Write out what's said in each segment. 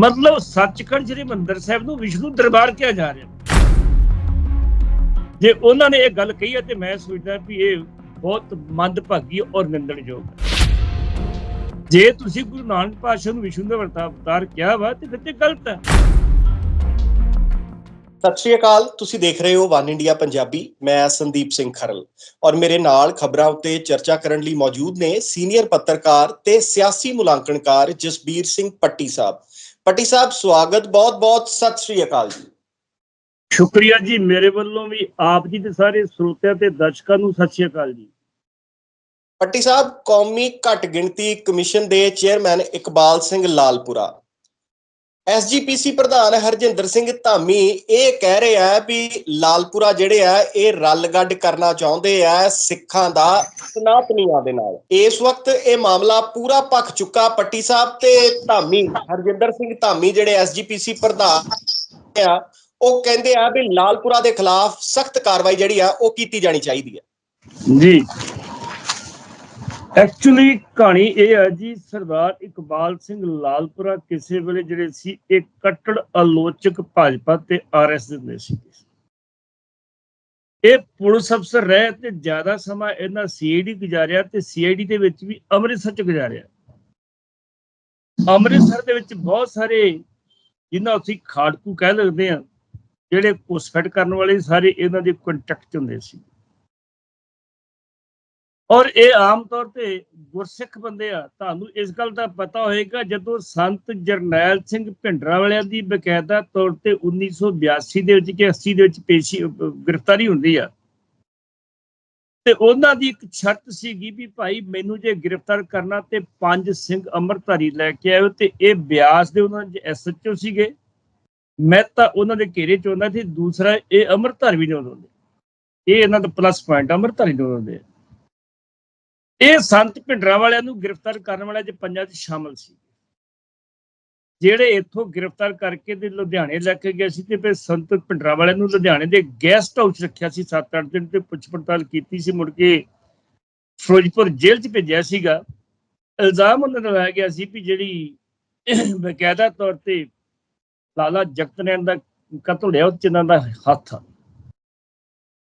ਮਤਲਬ ਸੱਚਖੰਡ ਸ੍ਰੀ ਮੰਦਰ ਸਾਹਿਬ ਨੂੰ ਵਿਸ਼ਨੂੰ ਦਰਬਾਰ ਕਿਹਾ ਜਾ ਰਿਹਾ। ਜੇ ਉਹਨਾਂ ਨੇ ਇਹ ਗੱਲ ਕਹੀ ਹੈ ਤੇ ਮੈਂ ਸੋਚਦਾ ਵੀ ਇਹ ਬਹੁਤ ਮੰਦਭਾਗੀ ਔਰ ਨਿੰਦਣਯੋਗ ਹੈ। ਜੇ ਤੁਸੀਂ ਗੁਰੂ ਨਾਨਕ ਪਾਤਸ਼ਾਹ ਨੂੰ ਵਿਸ਼ਨੂੰ ਦਾ ਵਰਤਾ- ਕਿਹਾ ਵਾ ਤੇ ਫਿਰ ਤੇ ਗਲਤ ਹੈ। ਸਤਿ ਸ਼੍ਰੀ ਅਕਾਲ, ਤੁਸੀਂ ਦੇਖ ਰਹੇ ਹੋ ਵਨ ਇੰਡੀਆ ਪੰਜਾਬੀ, ਮੈਂ ਸੰਦੀਪ ਸਿੰਘ ਖਰਲ। ਔਰ ਮੇਰੇ ਨਾਲ ਖਬਰਾਂ ਉੱਤੇ ਚਰਚਾ ਕਰਨ ਲਈ ਮੌਜੂਦ ਨੇ ਸੀਨੀਅਰ ਪੱਤਰਕਾਰ ਤੇ ਸਿਆਸੀ ਮੁਲਾਂਕਣਕਾਰ ਜਸਬੀਰ ਸਿੰਘ ਪੱਟੀ ਸਾਹਿਬ। ਪੱਟੀ ਸਾਹਿਬ ਸਵਾਗਤ ਬਹੁਤ-ਬਹੁਤ ਸਤਿ ਸ਼੍ਰੀ ਅਕਾਲ ਜੀ। ਸ਼ੁਕਰੀਆ ਜੀ ਮੇਰੇ ਵੱਲੋਂ ਵੀ ਆਪ ਜੀ ਦੇ ਸਾਰੇ ਸਰੋਤਿਆਂ ਤੇ ਦਰਸ਼ਕਾਂ ਨੂੰ ਸਤਿ ਸ਼੍ਰੀ ਅਕਾਲ ਜੀ। ਪੱਟੀ ਸਾਹਿਬ ਕੌਮੀ ਘੱਟ ਗਿਣਤੀ ਕਮਿਸ਼ਨ ਦੇ ਚੇਅਰਮੈਨ ਇਕਬਾਲ ਸਿੰਘ ਲਾਲਪੁਰਾ। ਐਸਜੀਪੀਸੀ ਪ੍ਰਧਾਨ ਹਰਜਿੰਦਰ ਸਿੰਘ ਧਾਮੀ ਇਹ ਕਹਿ ਰਿਹਾ ਹੈ ਵੀ ਲਾਲਪੁਰਾ ਜਿਹੜੇ ਆ, ਇਹ ਰਲ ਗੱਡ ਕਰਨਾ ਚਾਹੁੰਦੇ ਆ ਸਿੱਖਾਂ ਦਾ ਸਨਾਤਨੀਆਂ ਦੇ ਨਾਲ। ਇਸ ਵਕਤ ਇਹ ਮਾਮਲਾ ਪੂਰਾ ਪੱਕ ਚੁੱਕਾ ਪੱਟੀ ਸਾਹਿਬ ਤੇ ਧਾਮੀ, ਹਰਜਿੰਦਰ ਸਿੰਘ ਧਾਮੀ ਜਿਹੜੇ ਐਸਜੀਪੀਸੀ ਪ੍ਰਧਾਨ ਆ, ਉਹ ਕਹਿੰਦੇ ਆ ਵੀ ਲਾਲਪੁਰਾ ਦੇ ਖਿਲਾਫ ਸਖਤ ਕਾਰਵਾਈ ਜਿਹੜੀ ਆ, ਉਹ ਕੀਤੀ ਜਾਣੀ ਚਾਹੀਦੀ ਹੈ ਜੀ। ਐਕਚੁਅਲੀ ਕਹਾਣੀ ਇਹ ਹੈ ਜੀ, ਸਰਦਾਰ ਇਕਬਾਲ ਸਿੰਘ ਲਾਲਪੁਰਾ ਕਿਸੇ ਵੇਲੇ ਜਿਹੜੇ ਸੀ, ਇਹ ਕੱਟੜ ਆਲੋਚਕ ਭਾਜਪਾ ਤੇ ਆਰਐਸ ਦੇ ਹੁੰਦੇ ਸੀ ਇਹ ਪੁਲਿਸ ਅਫਸਰ ਰਹੇ ਤੇ ਜ਼ਿਆਦਾ ਸਮਾਂ ਇਹਨਾਂ ਸੀਆਈਡੀ ਗੁਜ਼ਾਰਿਆ ਤੇ ਸੀਆਈਡੀ ਦੇ ਵਿੱਚ ਵੀ ਅੰਮ੍ਰਿਤਸਰ ਚ ਗੁਜ਼ਾਰਿਆ। ਅੰਮ੍ਰਿਤਸਰ ਦੇ ਵਿੱਚ ਬਹੁਤ ਸਾਰੇ ਜਿਨ੍ਹਾਂ ਅਸੀਂ ਖਾੜਕੂ ਕਹਿ ਲੱਗਦੇ ਆ ਜਿਹੜੇ ਘੁਸਪੈਠ ਕਰਨ ਵਾਲੇ ਸਾਰੇ ਇਹਨਾਂ ਦੇ ਕੰਟੈਕਟ ਹੁੰਦੇ ਸੀ। ਔਰ ਇਹ ਆਮ ਤੌਰ ਤੇ ਗੁਰਸਿੱਖ ਬੰਦੇ ਆ। ਤੁਹਾਨੂੰ ਇਸ ਗੱਲ ਦਾ ਪਤਾ ਹੋਏਗਾ, ਜਦੋਂ ਸੰਤ ਜਰਨੈਲ ਸਿੰਘ ਭਿੰਡਰਾ ਵਾਲਿਆਂ ਦੀ ਬਕਾਇਦਾ ਤੌਰ ਤੇ 1982 ਦੇ ਵਿੱਚ ਕਿ 80 ਦੇ ਵਿੱਚ ਪੇਸ਼ੀ ਗ੍ਰਿਫਤਾਰੀ ਹੁੰਦੀ ਆ। ਤੇ ਉਹਨਾਂ ਦੀ ਇੱਕ ਸ਼ਰਤ ਸੀਗੀ ਵੀ ਭਾਈ ਮੈਨੂੰ ਜੇ ਗ੍ਰਿਫਤਾਰ ਕਰਨਾ ਤੇ ਪੰਜ ਸਿੰਘ ਅੰਮ੍ਰਿਤਧਾਰੀ ਲੈ ਕੇ ਆਇਓ ਤੇ ਇਹ ਬਿਆਸ ਦੇ ਉਹਨਾਂ ਦੇ ਐਸਐਚਓ ਸੀਗੇ। ਮੈਂ ਤਾਂ ਉਹਨਾਂ ਦੇ ਘੇਰੇ ਚ ਹੁੰਦਾ ਸੀ, ਦੂਸਰਾ ਇਹ ਅੰਮ੍ਰਿਤਧਾਰੀ ਵੀ ਨਹੀਂ ਹੁੰਦੇ। ਇਹ ਇਹਨਾਂ ਦਾ ਪਲੱਸ ਪੁਆਇੰਟ ਅੰਮ੍ਰਿਤਧਾਰੀ ਨਹੀਂ ਹੁੰਦੇ। ਇਹ ਸੰਤ ਭਿੰਡਰਾਂ ਵਾਲਿਆਂ ਨੂੰ ਗ੍ਰਿਫਤਾਰ ਕਰਨ ਵਾਲੇ ਜੇ ਪੰਜਾਂ 'ਚ ਸ਼ਾਮਲ ਸੀ। ਜਿਹੜੇ ਇੱਥੋਂ ਗ੍ਰਿਫਤਾਰ ਕਰਕੇ ਤੇ ਲੁਧਿਆਣੇ ਲੈ ਕੇ ਗਏ ਸੀ ਤੇ ਫਿਰ ਸੰਤ ਭਿੰਡਰਾਂ ਵਾਲਿਆਂ ਨੂੰ ਲੁਧਿਆਣੇ ਦੇ ਗੈਸਟ ਹਾਊਸ ਰੱਖਿਆ ਸੀ 7-8 ਦਿਨ ਤੇ ਪੁੱਛ ਪੜਤਾਲ ਕੀਤੀ ਸੀ, ਮੁੜ ਕੇ ਫਿਰੋਜ਼ਪੁਰ ਜੇਲ੍ਹ 'ਚ ਭੇਜਿਆ ਸੀਗਾ। ਇਲਜ਼ਾਮ ਉਹਨਾਂ ਦਾ ਲਾਇਆ ਗਿਆ ਸੀ ਵੀ ਜਿਹੜੀ ਬਕਾਇਦਾ ਤੌਰ ਤੇ ਲਾਲਾ ਜਗਤ ਨੈਣ ਦਾ ਕਤਲ ਹੋਇਆ, ਉਹ 'ਚ ਇਹਨਾਂ ਦਾ ਹੱਥ ਆ।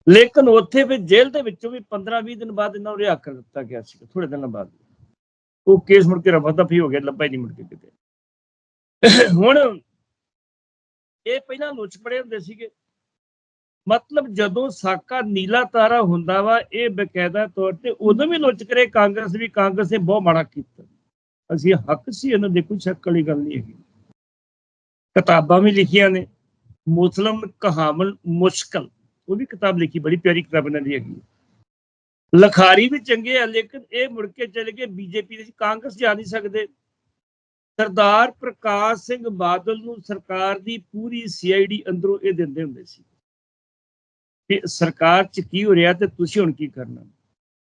ਲੇਕਿਨ ਉੱਥੇ ਵੀ ਜੇਲ੍ਹ ਦੇ ਵਿੱਚੋਂ ਵੀ 15-20 ਦਿਨ ਬਾਅਦ ਇਹਨਾਂ ਨੂੰ ਰਿਹਾ ਕਰ ਦਿੱਤਾ ਗਿਆ ਸੀ ਥੋੜੇ ਦਿਨਾਂ ਬਾਅਦ। ਉਹ ਕੇਸ ਮੁੜ ਕੇ ਰਫਾ ਦਫੀ ਹੋ ਗਿਆ ਲੱਭਾ ਹੀ ਨਹੀਂ ਮੁੜ ਕੇ ਕਿਤੇ। ਹੁਣ ਇਹ ਪਹਿਲਾਂ ਲੁੱਚ ਪੜੇ ਹੁੰਦੇ ਸੀਗੇ। ਮਤਲਬ ਜਦੋਂ ਸਾਕਾ ਨੀਲਾ ਤਾਰਾ ਹੁੰਦਾ ਵਾ, ਇਹ ਬਕਾਇਦਾ ਤੌਰ ਤੇ ਉਦੋਂ ਵੀ ਲੁੱਚ ਕਰੇ ਕਾਂਗਰਸ ਵੀ, ਕਾਂਗਰਸ ਨੇ ਬਹੁਤ ਮਾੜਾ ਕੀਤਾ। ਅਸੀਂ ਹੱਕ ਸੀ, ਇਹਨਾਂ ਦੇ ਕੋਈ ਸ਼ੱਕ ਵਾਲੀ ਗੱਲ ਨਹੀਂ ਹੈਗੀ। ਕਿਤਾਬਾਂ ਵੀ ਲਿਖੀਆਂ ਨੇ, ਮੁਸਲਮ ਕਹਾਵਲ ਮੁਸ਼ਕਲ। ਉਹ ਵੀ ਕਿਤਾਬ ਲਿਖੀ, ਬੜੀ ਪਿਆਰੀ ਕਿਤਾਬ ਇਹਨਾਂ ਦੀ ਹੈਗੀ। ਲਖਾਰੀ ਵੀ ਚੰਗੇ ਆ, ਲੇਕਿਨ ਇਹ ਮੁੜ ਕੇ ਚਲੇ ਗਏ ਬੀਜੇਪੀ ਦੇ ਕਾਂਗਰਸ ਜਾ ਨਹੀਂ ਸਕਦੇ। ਸਰਦਾਰ ਪ੍ਰਕਾਸ਼ ਸਿੰਘ ਬਾਦਲ ਨੂੰ ਸਰਕਾਰ ਦੀ ਪੂਰੀ ਸੀਆਈਡੀ ਅੰਦਰੋਂ ਇਹ ਦਿੰਦੇ ਹੁੰਦੇ ਸੀ ਕਿ ਸਰਕਾਰ ਚ ਕੀ ਹੋ ਰਿਹਾ ਤੇ ਤੁਸੀਂ ਹੁਣ ਕੀ ਕਰਨਾ।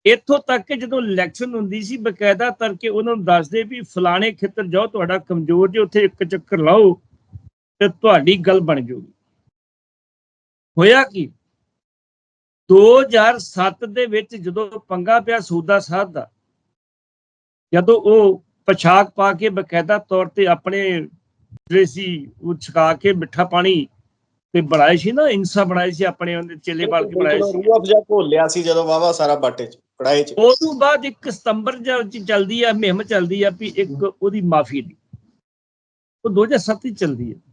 ਇੱਥੋਂ ਤੱਕ ਕਿ ਜਦੋਂ ਇਲੈਕਸ਼ਨ ਹੁੰਦੀ ਸੀ, ਬਕਾਇਦਾ ਕਰਕੇ ਉਹਨਾਂ ਨੂੰ ਦੱਸਦੇ ਵੀ ਫਲਾਣੇ ਖੇਤਰ ਜਾਓ, ਤੁਹਾਡਾ ਕਮਜ਼ੋਰ ਜੇ ਉੱਥੇ ਇੱਕ ਚੱਕਰ ਲਾਓ ਤੇ ਤੁਹਾਡੀ ਗੱਲ ਬਣ ਜਾਊਗੀ ਹੋਇਆ ਕੀ? 2007 ਦੇ ਵਿੱਚ ਜਦੋਂ ਪੰਗਾ ਪਿਆ ਸੂਦਾ ਸਾਹਿਬ ਦਾ ਜਦੋਂ ਉਹ ਪਛਾਕ ਪਾ ਕੇ ਬਕਾਇਦਾ ਤੌਰ ਤੇ ਆਪਣੇ ਜਿਹੜੇ ਸੀ ਉਹ ਛਕਾ ਕੇ ਮਿੱਠਾ ਪਾਣੀ ਤੇ ਬਣਾਏ ਸੀ ਨਾ ਇਨਸਾ ਬਣਾਏ ਸੀ ਆਪਣੇ ਉਹਦੇ ਚੇਲੇ ਬਾਲ ਕੇ ਬਣਾਏ ਸੀ। ਰੂਹ ਅਫਜ਼ਾ ਘੋਲਿਆ ਸੀ ਜਦੋਂ ਵਾਵਾ ਸਾਰਾ ਬਾਟੇ ਚ ਕੜਾਏ ਚ। ਉਸ ਤੋਂ ਬਾਅਦ ਇੱਕ ਸਤੰਬਰ ਜਾਂ ਚ ਚੱਲਦੀ ਆ ਮੁਹਿੰਮ ਚੱਲਦੀ ਆ ਵੀ ਇੱਕ ਉਹਦੀ ਮਾਫੀ ਦੀ। ਉਹ 2007 ਚ ਚੱਲਦੀ ਹੈ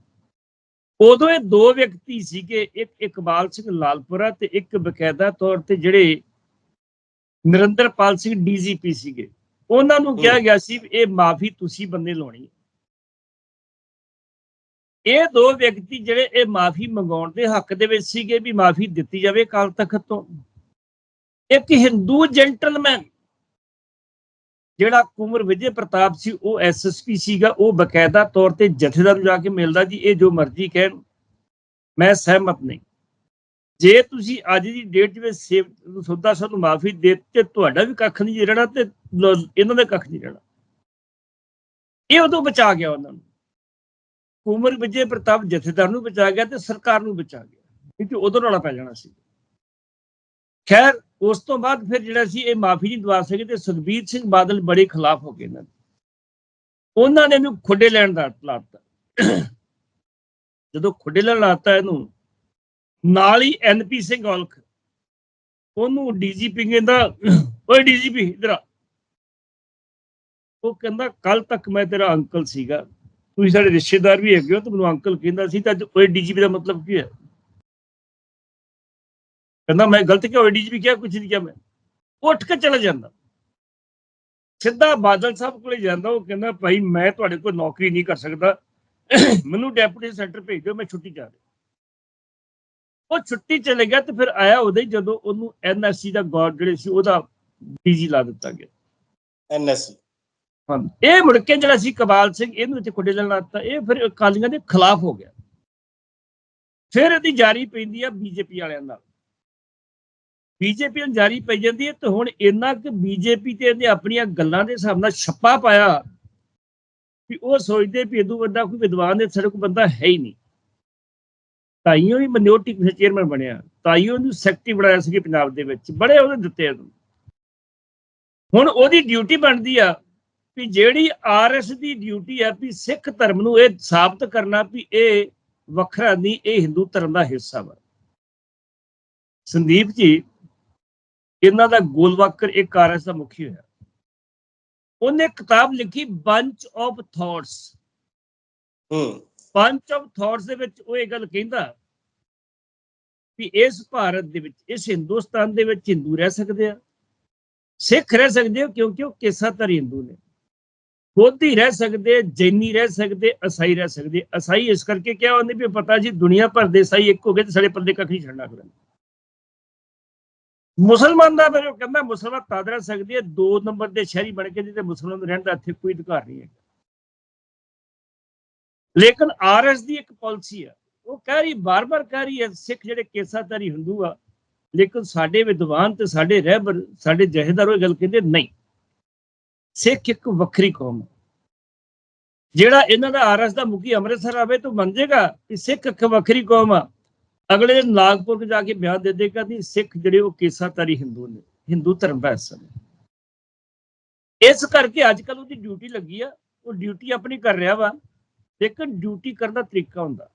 ਉਦੋਂ ਇਹ ਦੋ ਵਿਅਕਤੀ ਸੀਗੇ ਇੱਕ ਇਕਬਾਲ ਸਿੰਘ ਲਾਲਪੁਰਾ ਤੇ ਇੱਕ ਬਕਾਇਦਾ ਤੌਰ ਤੇ ਜਿਹੜੇ ਨਰਿੰਦਰਪਾਲ ਸਿੰਘ ਡੀਜੀਪੀ ਸੀਗੇ। ਉਹਨਾਂ ਨੂੰ ਕਿਹਾ ਗਿਆ ਸੀ ਵੀ ਇਹ ਮਾਫੀ ਤੁਸੀਂ ਬੰਦੇ ਲਾਉਣੀ ਇਹ ਦੋ ਵਿਅਕਤੀ ਜਿਹੜੇ ਇਹ ਮਾਫੀ ਮੰਗਾਉਣ ਦੇ ਹੱਕ ਦੇ ਵਿੱਚ ਸੀਗੇ ਵੀ ਮਾਫੀ ਦਿੱਤੀ ਜਾਵੇ ਕਾਲ ਤਖਤ ਤੋਂ। ਇੱਕ ਹਿੰਦੂ ਜੈਂਟਲਮੈਨ ਜਿਹੜਾ ਕੁਮਰ ਵਿਜੇ ਪ੍ਰਤਾਪ ਸੀ, ਉਹ ਐਸਐਸਪੀ ਸੀਗਾ, ਉਹ ਬਕਾਇਦਾ ਤੌਰ ਤੇ ਜਥੇਦਾਰ ਨੂੰ ਜਾ ਕੇ ਮਿਲਦਾ ਜੀ, ਇਹ ਜੋ ਮਰਜ਼ੀ ਕਹਿਣ। ਮੈਂ ਸਹਿਮਤ ਨਹੀਂ। ਜੇ ਤੁਸੀਂ ਅੱਜ ਦੀ ਡੇਟ ਵਿੱਚ ਸੇਵ ਸੁੱਧਾ ਸਾਹਿਬ ਨੂੰ ਮਾਫੀ ਦੇ ਤੇ ਤੁਹਾਡਾ ਵੀ ਕੱਖ ਨਹੀਂ ਰਹਿਣਾ ਤੇ ਇਹਨਾਂ ਦਾ ਕੱਖ ਨਹੀਂ ਰਹਿਣਾ। ਇਹ ਉਦੋਂ ਬਚਾ ਗਿਆ ਉਹਨਾਂ ਨੂੰ। ਕੁਮਰ ਵਿਜੇ ਪ੍ਰਤਾਪ ਜਥੇਦਾਰ ਨੂੰ ਬਚਾ ਗਿਆ ਤੇ ਸਰਕਾਰ ਨੂੰ ਬਚਾ ਗਿਆ। ਕਿਉਂਕਿ ਉਦੋਂ ਰੌਲਾ ਪੈ ਜਾਣਾ ਸੀ। ਖੈਰ, ਉਸ ਤੋਂ ਬਾਅਦ ਫਿਰ ਜਿਹੜਾ ਸੀ ਇਹ ਮਾਫੀ ਨਹੀਂ ਦਵਾ ਸਕੇ ਤੇ ਸੁਖਬੀਰ ਸਿੰਘ ਬਾਦਲ ਬੜੇ ਖਿਲਾਫ ਹੋ ਗਏ ਇਹਨਾਂ ਦੇ। ਉਹਨਾਂ ਨੇ ਇਹਨੂੰ ਖੁੱਡੇ ਲੈਣ ਦਾ ਲਾਤਾ ਜਦੋਂ ਖੁੱਡੇ ਲਾਤਾ ਇਹਨੂੰ, ਨਾਲ ਹੀ ਐਨਪੀ ਸਿੰਘ ਔਲਖ, ਉਹਨੂੰ ਡੀਜੀਪੀ ਕਹਿੰਦਾ, ਓਏ ਡੀਜੀਪੀ, ਇਧਰ ਆ। ਉਹ ਕਹਿੰਦਾ ਕੱਲ ਤੱਕ ਮੈਂ ਤੇਰਾ ਅੰਕਲ ਸੀਗਾ। ਤੁਸੀਂ ਸਾਡੇ ਰਿਸ਼ਤੇਦਾਰ ਵੀ ਹੈਗੇ ਹੋ, ਤੇ ਮੈਨੂੰ ਅੰਕਲ ਕਹਿੰਦਾ ਸੀ, ਤਾਂ ਅੱਜ ਓਏ ਡੀਜੀਪੀ ਦਾ ਮਤਲਬ ਕੀ ਹੈ? ਕਹਿੰਦਾ ਮੈਂ ਗਲਤ ਕਿਹਾ ਡੀਜੀਪੀ ਕਿਹਾ ਕੁਝ ਨਹੀਂ ਕਿਹਾ ਮੈਂ। ਉੱਠ ਕੇ ਚਲਾ ਜਾਂਦਾ। ਸਿੱਧਾ ਬਾਦਲ ਸਾਹਿਬ ਕੋਲੇ ਜਾਂਦਾ ਉਹ ਕਹਿੰਦਾ ਭਾਈ ਮੈਂ ਤੁਹਾਡੇ ਕੋਲ ਨੌਕਰੀ ਨਹੀਂ ਕਰ ਸਕਦਾ। ਮੈਨੂੰ ਡੈਪੂਟੀ ਸੈਂਟਰ ਭੇਜ ਦਿਓ ਮੈਂ ਛੁੱਟੀ ਜਾ ਰਿਹਾ। ਉਹ ਛੁੱਟੀ ਚਲੇ ਗਿਆ ਤੇ ਫਿਰ ਆਇਆ ਉਹਦੇ ਜਦੋਂ ਉਹਨੂੰ ਐਨਐਸਸੀ ਦਾ ਗਾਰਡ ਜਿਹੜੇ ਸੀ ਉਹਦਾ ਡੀਜੀ ਲਾ ਦਿੱਤਾ ਗਿਆ। ਐਨਐਸਸੀ ਹਾਂ ਇਹ ਮੁੜ ਕੇ ਜਿਹੜਾ ਸੀ ਕਬਾਲ ਸਿੰਘ ਇਹਨੂੰ ਇੱਥੇ ਖੁੱਡੇ ਲੈਣ ਲਾਤਾ ਇਹ ਫਿਰ ਅਕਾਲੀਆਂ ਦੇ ਖਿਲਾਫ ਹੋ ਗਿਆ। ਫਿਰ ਇਹਦੀ ਜਾਰੀ ਪੈਂਦੀ ਆ ਬੀਜੇਪੀ ਵਾਲਿਆਂ ਨਾਲ। ਬੀਜੇਪੀ ਨੂੰ ਜਾਰੀ ਪਈ ਜਾਂਦੀ ਹੈ ਤੇ ਹੁਣ ਇੰਨਾ ਕਿ ਬੀਜੇਪੀ ਤੇ ਇਹਨੇ ਆਪਣੀਆਂ ਗੱਲਾਂ ਦੇ ਹਿਸਾਬ ਨਾਲ ਛੱਪਾ ਪਾਇਆ ਵੀ ਉਹ ਸੋਚਦੇ ਵੀ ਇਦੋਂ ਵੱਡਾ ਕੋਈ ਵਿਦਵਾਨ ਦੇ ਸੜਕ ਬੰਦਾ ਹੈ ਹੀ ਨਹੀਂ। ਤਾਈਓ ਹੀ ਮਿਨੋਰਟੀ ਕਿਸੇ ਚੇਅਰਮੈਨ ਬਣਿਆ, ਤਾਈਓ ਨੂੰ ਸੈਕਟਰੀ ਬਣਾਇਆ ਸੀ ਪੰਜਾਬ ਦੇ ਵਿੱਚ, ਬੜੇ ਉਹਨੇ ਦਿੱਤੇ ਉਹਨੂੰ ਹੁਣ ਉਹਦੀ ਡਿਊਟੀ ਬਣਦੀ ਆ ਵੀ ਜਿਹੜੀ ਆਰਐਸ ਦੀ ਡਿਊਟੀ ਆ ਵੀ ਸਿੱਖ ਧਰਮ ਨੂੰ ਇਹ ਸਾਬਤ ਕਰਨਾ ਵੀ ਇਹ ਵੱਖਰਾ ਨਹੀਂ, ਇਹ ਹਿੰਦੂ ਧਰਮ ਦਾ ਹਿੱਸਾ ਵਾ। ਸੰਦੀਪ ਜੀ ਇਹਨਾਂ ਦਾ ਗੋਲਵਾਕਰ ਇੱਕ ਆਰਐਸ ਦਾ ਮੁਖੀ ਹੋਇਆ। ਉਹਨੇ ਕਿਤਾਬ ਲਿਖੀ ਬੰਚ ਆਫ ਥਾਟਸ ਹੂੰ। ਬੰਚ ਆਫ ਥਾਟਸ ਦੇ ਵਿੱਚ ਉਹ ਇਹ ਗੱਲ ਕਹਿੰਦਾ ਵੀ ਇਸ ਭਾਰਤ ਦੇ ਵਿੱਚ ਇਸ ਹਿੰਦੁਸਤਾਨ ਦੇ ਵਿੱਚ ਹਿੰਦੂ ਰਹਿ ਸਕਦੇ ਆ। ਸਿੱਖ ਰਹਿ ਸਕਦੇ ਆ ਕਿਉਂਕਿ ਉਹ ਕਿਸਾਤਰ ਹਿੰਦੂ ਨੇ। ਬੋਧੀ ਰਹਿ ਸਕਦੇ ਜੈਨੀ ਰਹਿ ਸਕਦੇ ਅਸਾਈ ਰਹਿ ਸਕਦੇ। ਅਸਾਈ ਇਸ ਕਰਕੇ ਕਿਹਾ ਉਹਨੇ ਵੀ ਪਤਾ ਜੀ ਦੁਨੀਆ ਭਰ ਦੇ ਅਸਾਈ ਇੱਕ ਹੋ ਗਏ ਤੇ ਸਾਡੇ ਪੱਲੇ ਕੱਖ ਨਹੀਂ ਛੱਡਣਾ ਕਰ ਮੁਸਲਮਾਨ ਦਾ ਫਿਰ ਉਹ ਕਹਿੰਦਾ ਮੁਸਲਮਾਨ ਤਦ ਰਹਿ ਸਕਦੀ ਹੈ, ਦੋ ਨੰਬਰ ਦੇ ਸ਼ਹਿਰੀ ਬਣ ਕੇ ਜਿੱਤੇ ਮੁਸਲਮਾਨ ਰਹਿਣ ਦਾ ਇੱਥੇ ਕੋਈ ਅਧਿਕਾਰ ਨਹੀਂ ਹੈ ਲੇਕਿਨ ਆਰਐਸ ਦੀ ਇੱਕ ਪਾਲਿਸੀ ਆ। ਉਹ ਕਹਿ ਰਹੀ, ਬਾਰ-ਬਾਰ ਕਹਿ ਰਹੀ ਹੈ, ਸਿੱਖ ਜਿਹੜੇ ਕੇਸਾਧਾਰੀ ਹਿੰਦੂ ਆ, ਲੇਕਿਨ ਸਾਡੇ ਵਿਦਵਾਨ ਤੇ ਸਾਡੇ ਰਹਿਬਰ, ਸਾਡੇ ਜਹੇਦਾਰ ਉਹ ਗੱਲ ਕਹਿੰਦੇ ਨਹੀਂ। ਸਿੱਖ ਇੱਕ ਵੱਖਰੀ ਕੌਮ ਹੈ ਜਿਹੜਾ ਇਹਨਾਂ ਦਾ ਆਰਐਸ ਦਾ ਮੁਖੀ ਅੰਮ੍ਰਿਤਸਰ ਆਵੇ ਤਾਂ ਮੰਨ ਜਾਏਗਾ ਕਿ ਸਿੱਖ ਇੱਕ ਵੱਖਰੀ ਕੌਮ ਆ। ਅਗਲੇ ਦਿਨ ਨਾਗਪੁਰ ਜਾ ਕੇ ਬਿਆਨ ਦੇ ਦੇਗਾ ਕਿ ਸਿੱਖ ਜਿਹੜੇ ਉਹ ਕੇਸਾਧਾਰੀ ਹਿੰਦੂ ਨੇ, ਹਿੰਦੂ ਧਰਮ ਦਾ ਹਿੱਸਾ ਨੇ ਇਸ ਕਰਕੇ ਅੱਜ ਕੱਲ ਉਹਦੀ ਡਿਊਟੀ ਲੱਗੀ ਆ, ਉਹ ਡਿਊਟੀ ਆਪਣੀ ਕਰ ਰਿਹਾ ਵਾ, ਲੇਕਿਨ ਡਿਊਟੀ ਕਰਨ ਦਾ ਤਰੀਕਾ ਹੁੰਦਾ।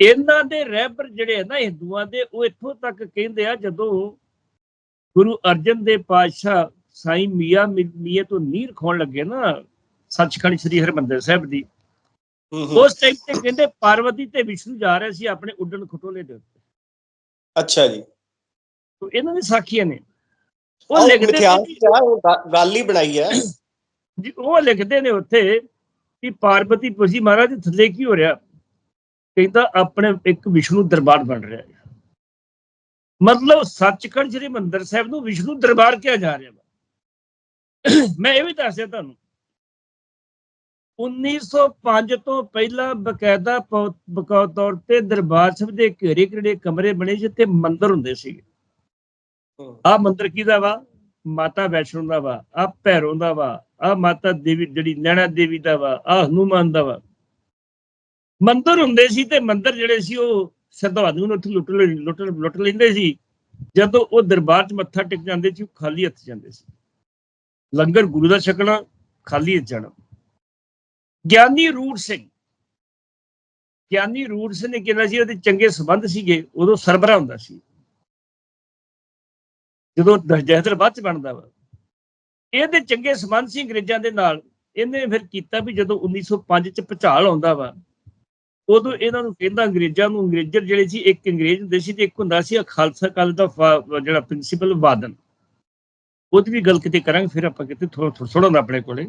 ਇਹਨਾਂ ਦੇ ਰਹਿਬਰ ਜਿਹੜੇ ਆ ਨਾ ਹਿੰਦੂਆਂ ਦੇ, ਉਹ ਇੱਥੋਂ ਤੱਕ ਕਹਿੰਦੇ ਆ ਜਦੋਂ ਗੁਰੂ ਅਰਜਨ ਦੇਵ ਪਾਤਸ਼ਾਹ ਸਾਈਂ ਮੀਆਂ ਮੀ- ਮੀਆਂ ਤੋਂ ਨੀਰ ਖਾਣ ਲੱਗੇ ਨਾ, ਸੱਚਖੰਡ ਸ੍ਰੀ ਹਰਿਮੰਦਰ ਸਾਹਿਬ ਦੀ ਉਸ ਟਾਈਮ ਤੇ ਕਹਿੰਦੇ ਪਾਰਵਤੀ ਤੇ ਵਿਸ਼ਨੂੰ ਜਾ ਰਹੇ ਸੀ ਆਪਣੇ ਉੱਡਣ ਖਟੋਲੇ ਦੇ ਉੱਤੇ। ਅੱਛਾ ਜੀ। ਤੋ ਇਹਨਾਂ ਦੇ ਸਾਖੀਆਂ ਨੇ। ਉਹ ਲਿਖਦੇ ਨੇ ਗੱਲ ਹੀ ਬਣਾਈ ਹੈ। ਜੀ ਉਹ ਲਿਖਦੇ ਨੇ ਉੱਥੇ ਕਿ ਪਾਰਵਤੀ ਪੁੱਛੀ ਮਹਾਰਾਜ ਥੱਲੇ ਕੀ ਹੋ ਰਿਹਾ? ਕਹਿੰਦਾ ਆਪਣੇ ਇੱਕ ਵਿਸ਼ਨੂੰ ਦਰਬਾਰ ਬਣ ਰਿਹਾ ਹੈ। ਮਤਲਬ ਸੱਚਖੰਡ ਸ੍ਰੀ ਮੰਦਰ ਸਾਹਿਬ ਨੂੰ ਵਿਸ਼ਨੂੰ ਦਰਬਾਰ ਕਿਹਾ ਜਾ ਰਿਹਾ ਮੈਂ ਇਹ ਵੀ ਦੱਸਿਆ ਤੁਹਾਨੂੰ 1905 ਤੋਂ ਪਹਿਲਾਂ ਬਕਾਇਦਾ ਬਕਾਇਦਾ ਤੌਰ ਤੇ ਦਰਬਾਰ ਸਾਹਿਬ ਦੇ ਘੇਰੇ ਘੇਰੇ ਕਮਰੇ ਬਣੇ ਜਿੱਥੇ ਮੰਦਰ ਹੁੰਦੇ ਸੀ ਹੂੰ, ਆ ਮੰਦਰ ਕਿਹਦਾ ਵਾ? ਮਾਤਾ ਵੈਸ਼ਨੋ ਦਾ ਵਾ ਆ ਭੈਰੋਂ ਦਾ ਵਾ ਆ ਮਾਤਾ ਦੇਵੀ ਜਿਹੜੀ ਨੈਣਾ ਦੇਵੀ ਦਾ ਵਾ ਆ ਹਨੂਮਾਨ ਦਾ ਵਾ। ਮੰਦਰ ਹੁੰਦੇ ਸੀ ਤੇ ਮੰਦਰ ਜਿਹੜੇ ਸੀ ਉਹ ਸ਼ਰਧਾਲੂ ਨੂੰ ਉੱਥੇ ਲੁੱਟ ਲੁੱਟ ਲੁੱਟ ਲੈਂਦੇ ਸੀ। ਜਦੋਂ ਉਹ ਦਰਬਾਰ 'ਚ ਮੱਥਾ ਟੇਕ ਜਾਂਦੇ ਸੀ ਉਹ ਖਾਲੀ ਹੱਥ ਜਾਂਦੇ ਸੀ। ਲੰਗਰ ਗੁਰੂ ਦਾ ਛਕਣਾ ਖਾਲੀ ਹੱਥ ਜਾਣਾ। ਗਿਆਨੀ ਰੂੜ ਸਿੰਘ। ਗਿਆਨੀ ਰੂੜ ਸਿੰਘ ਨੇ ਕਿਹਾ ਸੀ ਉਹਦੇ ਚੰਗੇ ਸਬੰਧ ਸੀਗੇ, ਉਦੋਂ ਸਰਬਰਾ ਹੁੰਦਾ ਸੀ। ਜਦੋਂ ਜਹਦਰ ਬਾਅਦ ਚ ਬਣਦਾ ਵਾ। ਇਹਦੇ ਚੰਗੇ ਸੰਬੰਧ ਸੀ ਅੰਗਰੇਜ਼ਾਂ ਦੇ ਨਾਲ। ਇਹਨੇ ਫਿਰ ਕੀਤਾ ਵੀ ਜਦੋਂ 1905 ਚ ਭੁਚਾਲ ਆਉਂਦਾ ਵਾ, ਉਦੋਂ ਇਹਨਾਂ ਨੂੰ ਕਹਿੰਦਾ, ਅੰਗਰੇਜ਼ਾਂ ਨੂੰ ਅੰਗਰੇਜ਼ਰ ਜਿਹੜੇ ਸੀ, ਇੱਕ ਅੰਗਰੇਜ਼ ਹੁੰਦੇ ਸੀ ਤੇ ਇੱਕ ਹੁੰਦਾ ਸੀ ਖਾਲਸਾ ਕਾਲਜ ਦਾ ਜਿਹੜਾ ਪ੍ਰਿੰਸੀਪਲ ਵਾਦਨ। ਉਹਦੀ ਵੀ ਗੱਲ ਕਿਤੇ ਕਰਾਂਗੇ, ਫਿਰ ਆਪਾਂ ਕਿਤੇ ਥੋੜਾ ਥੋੜਾ ਹੁੰਦਾ ਆਪਣੇ ਕੋਲੇ।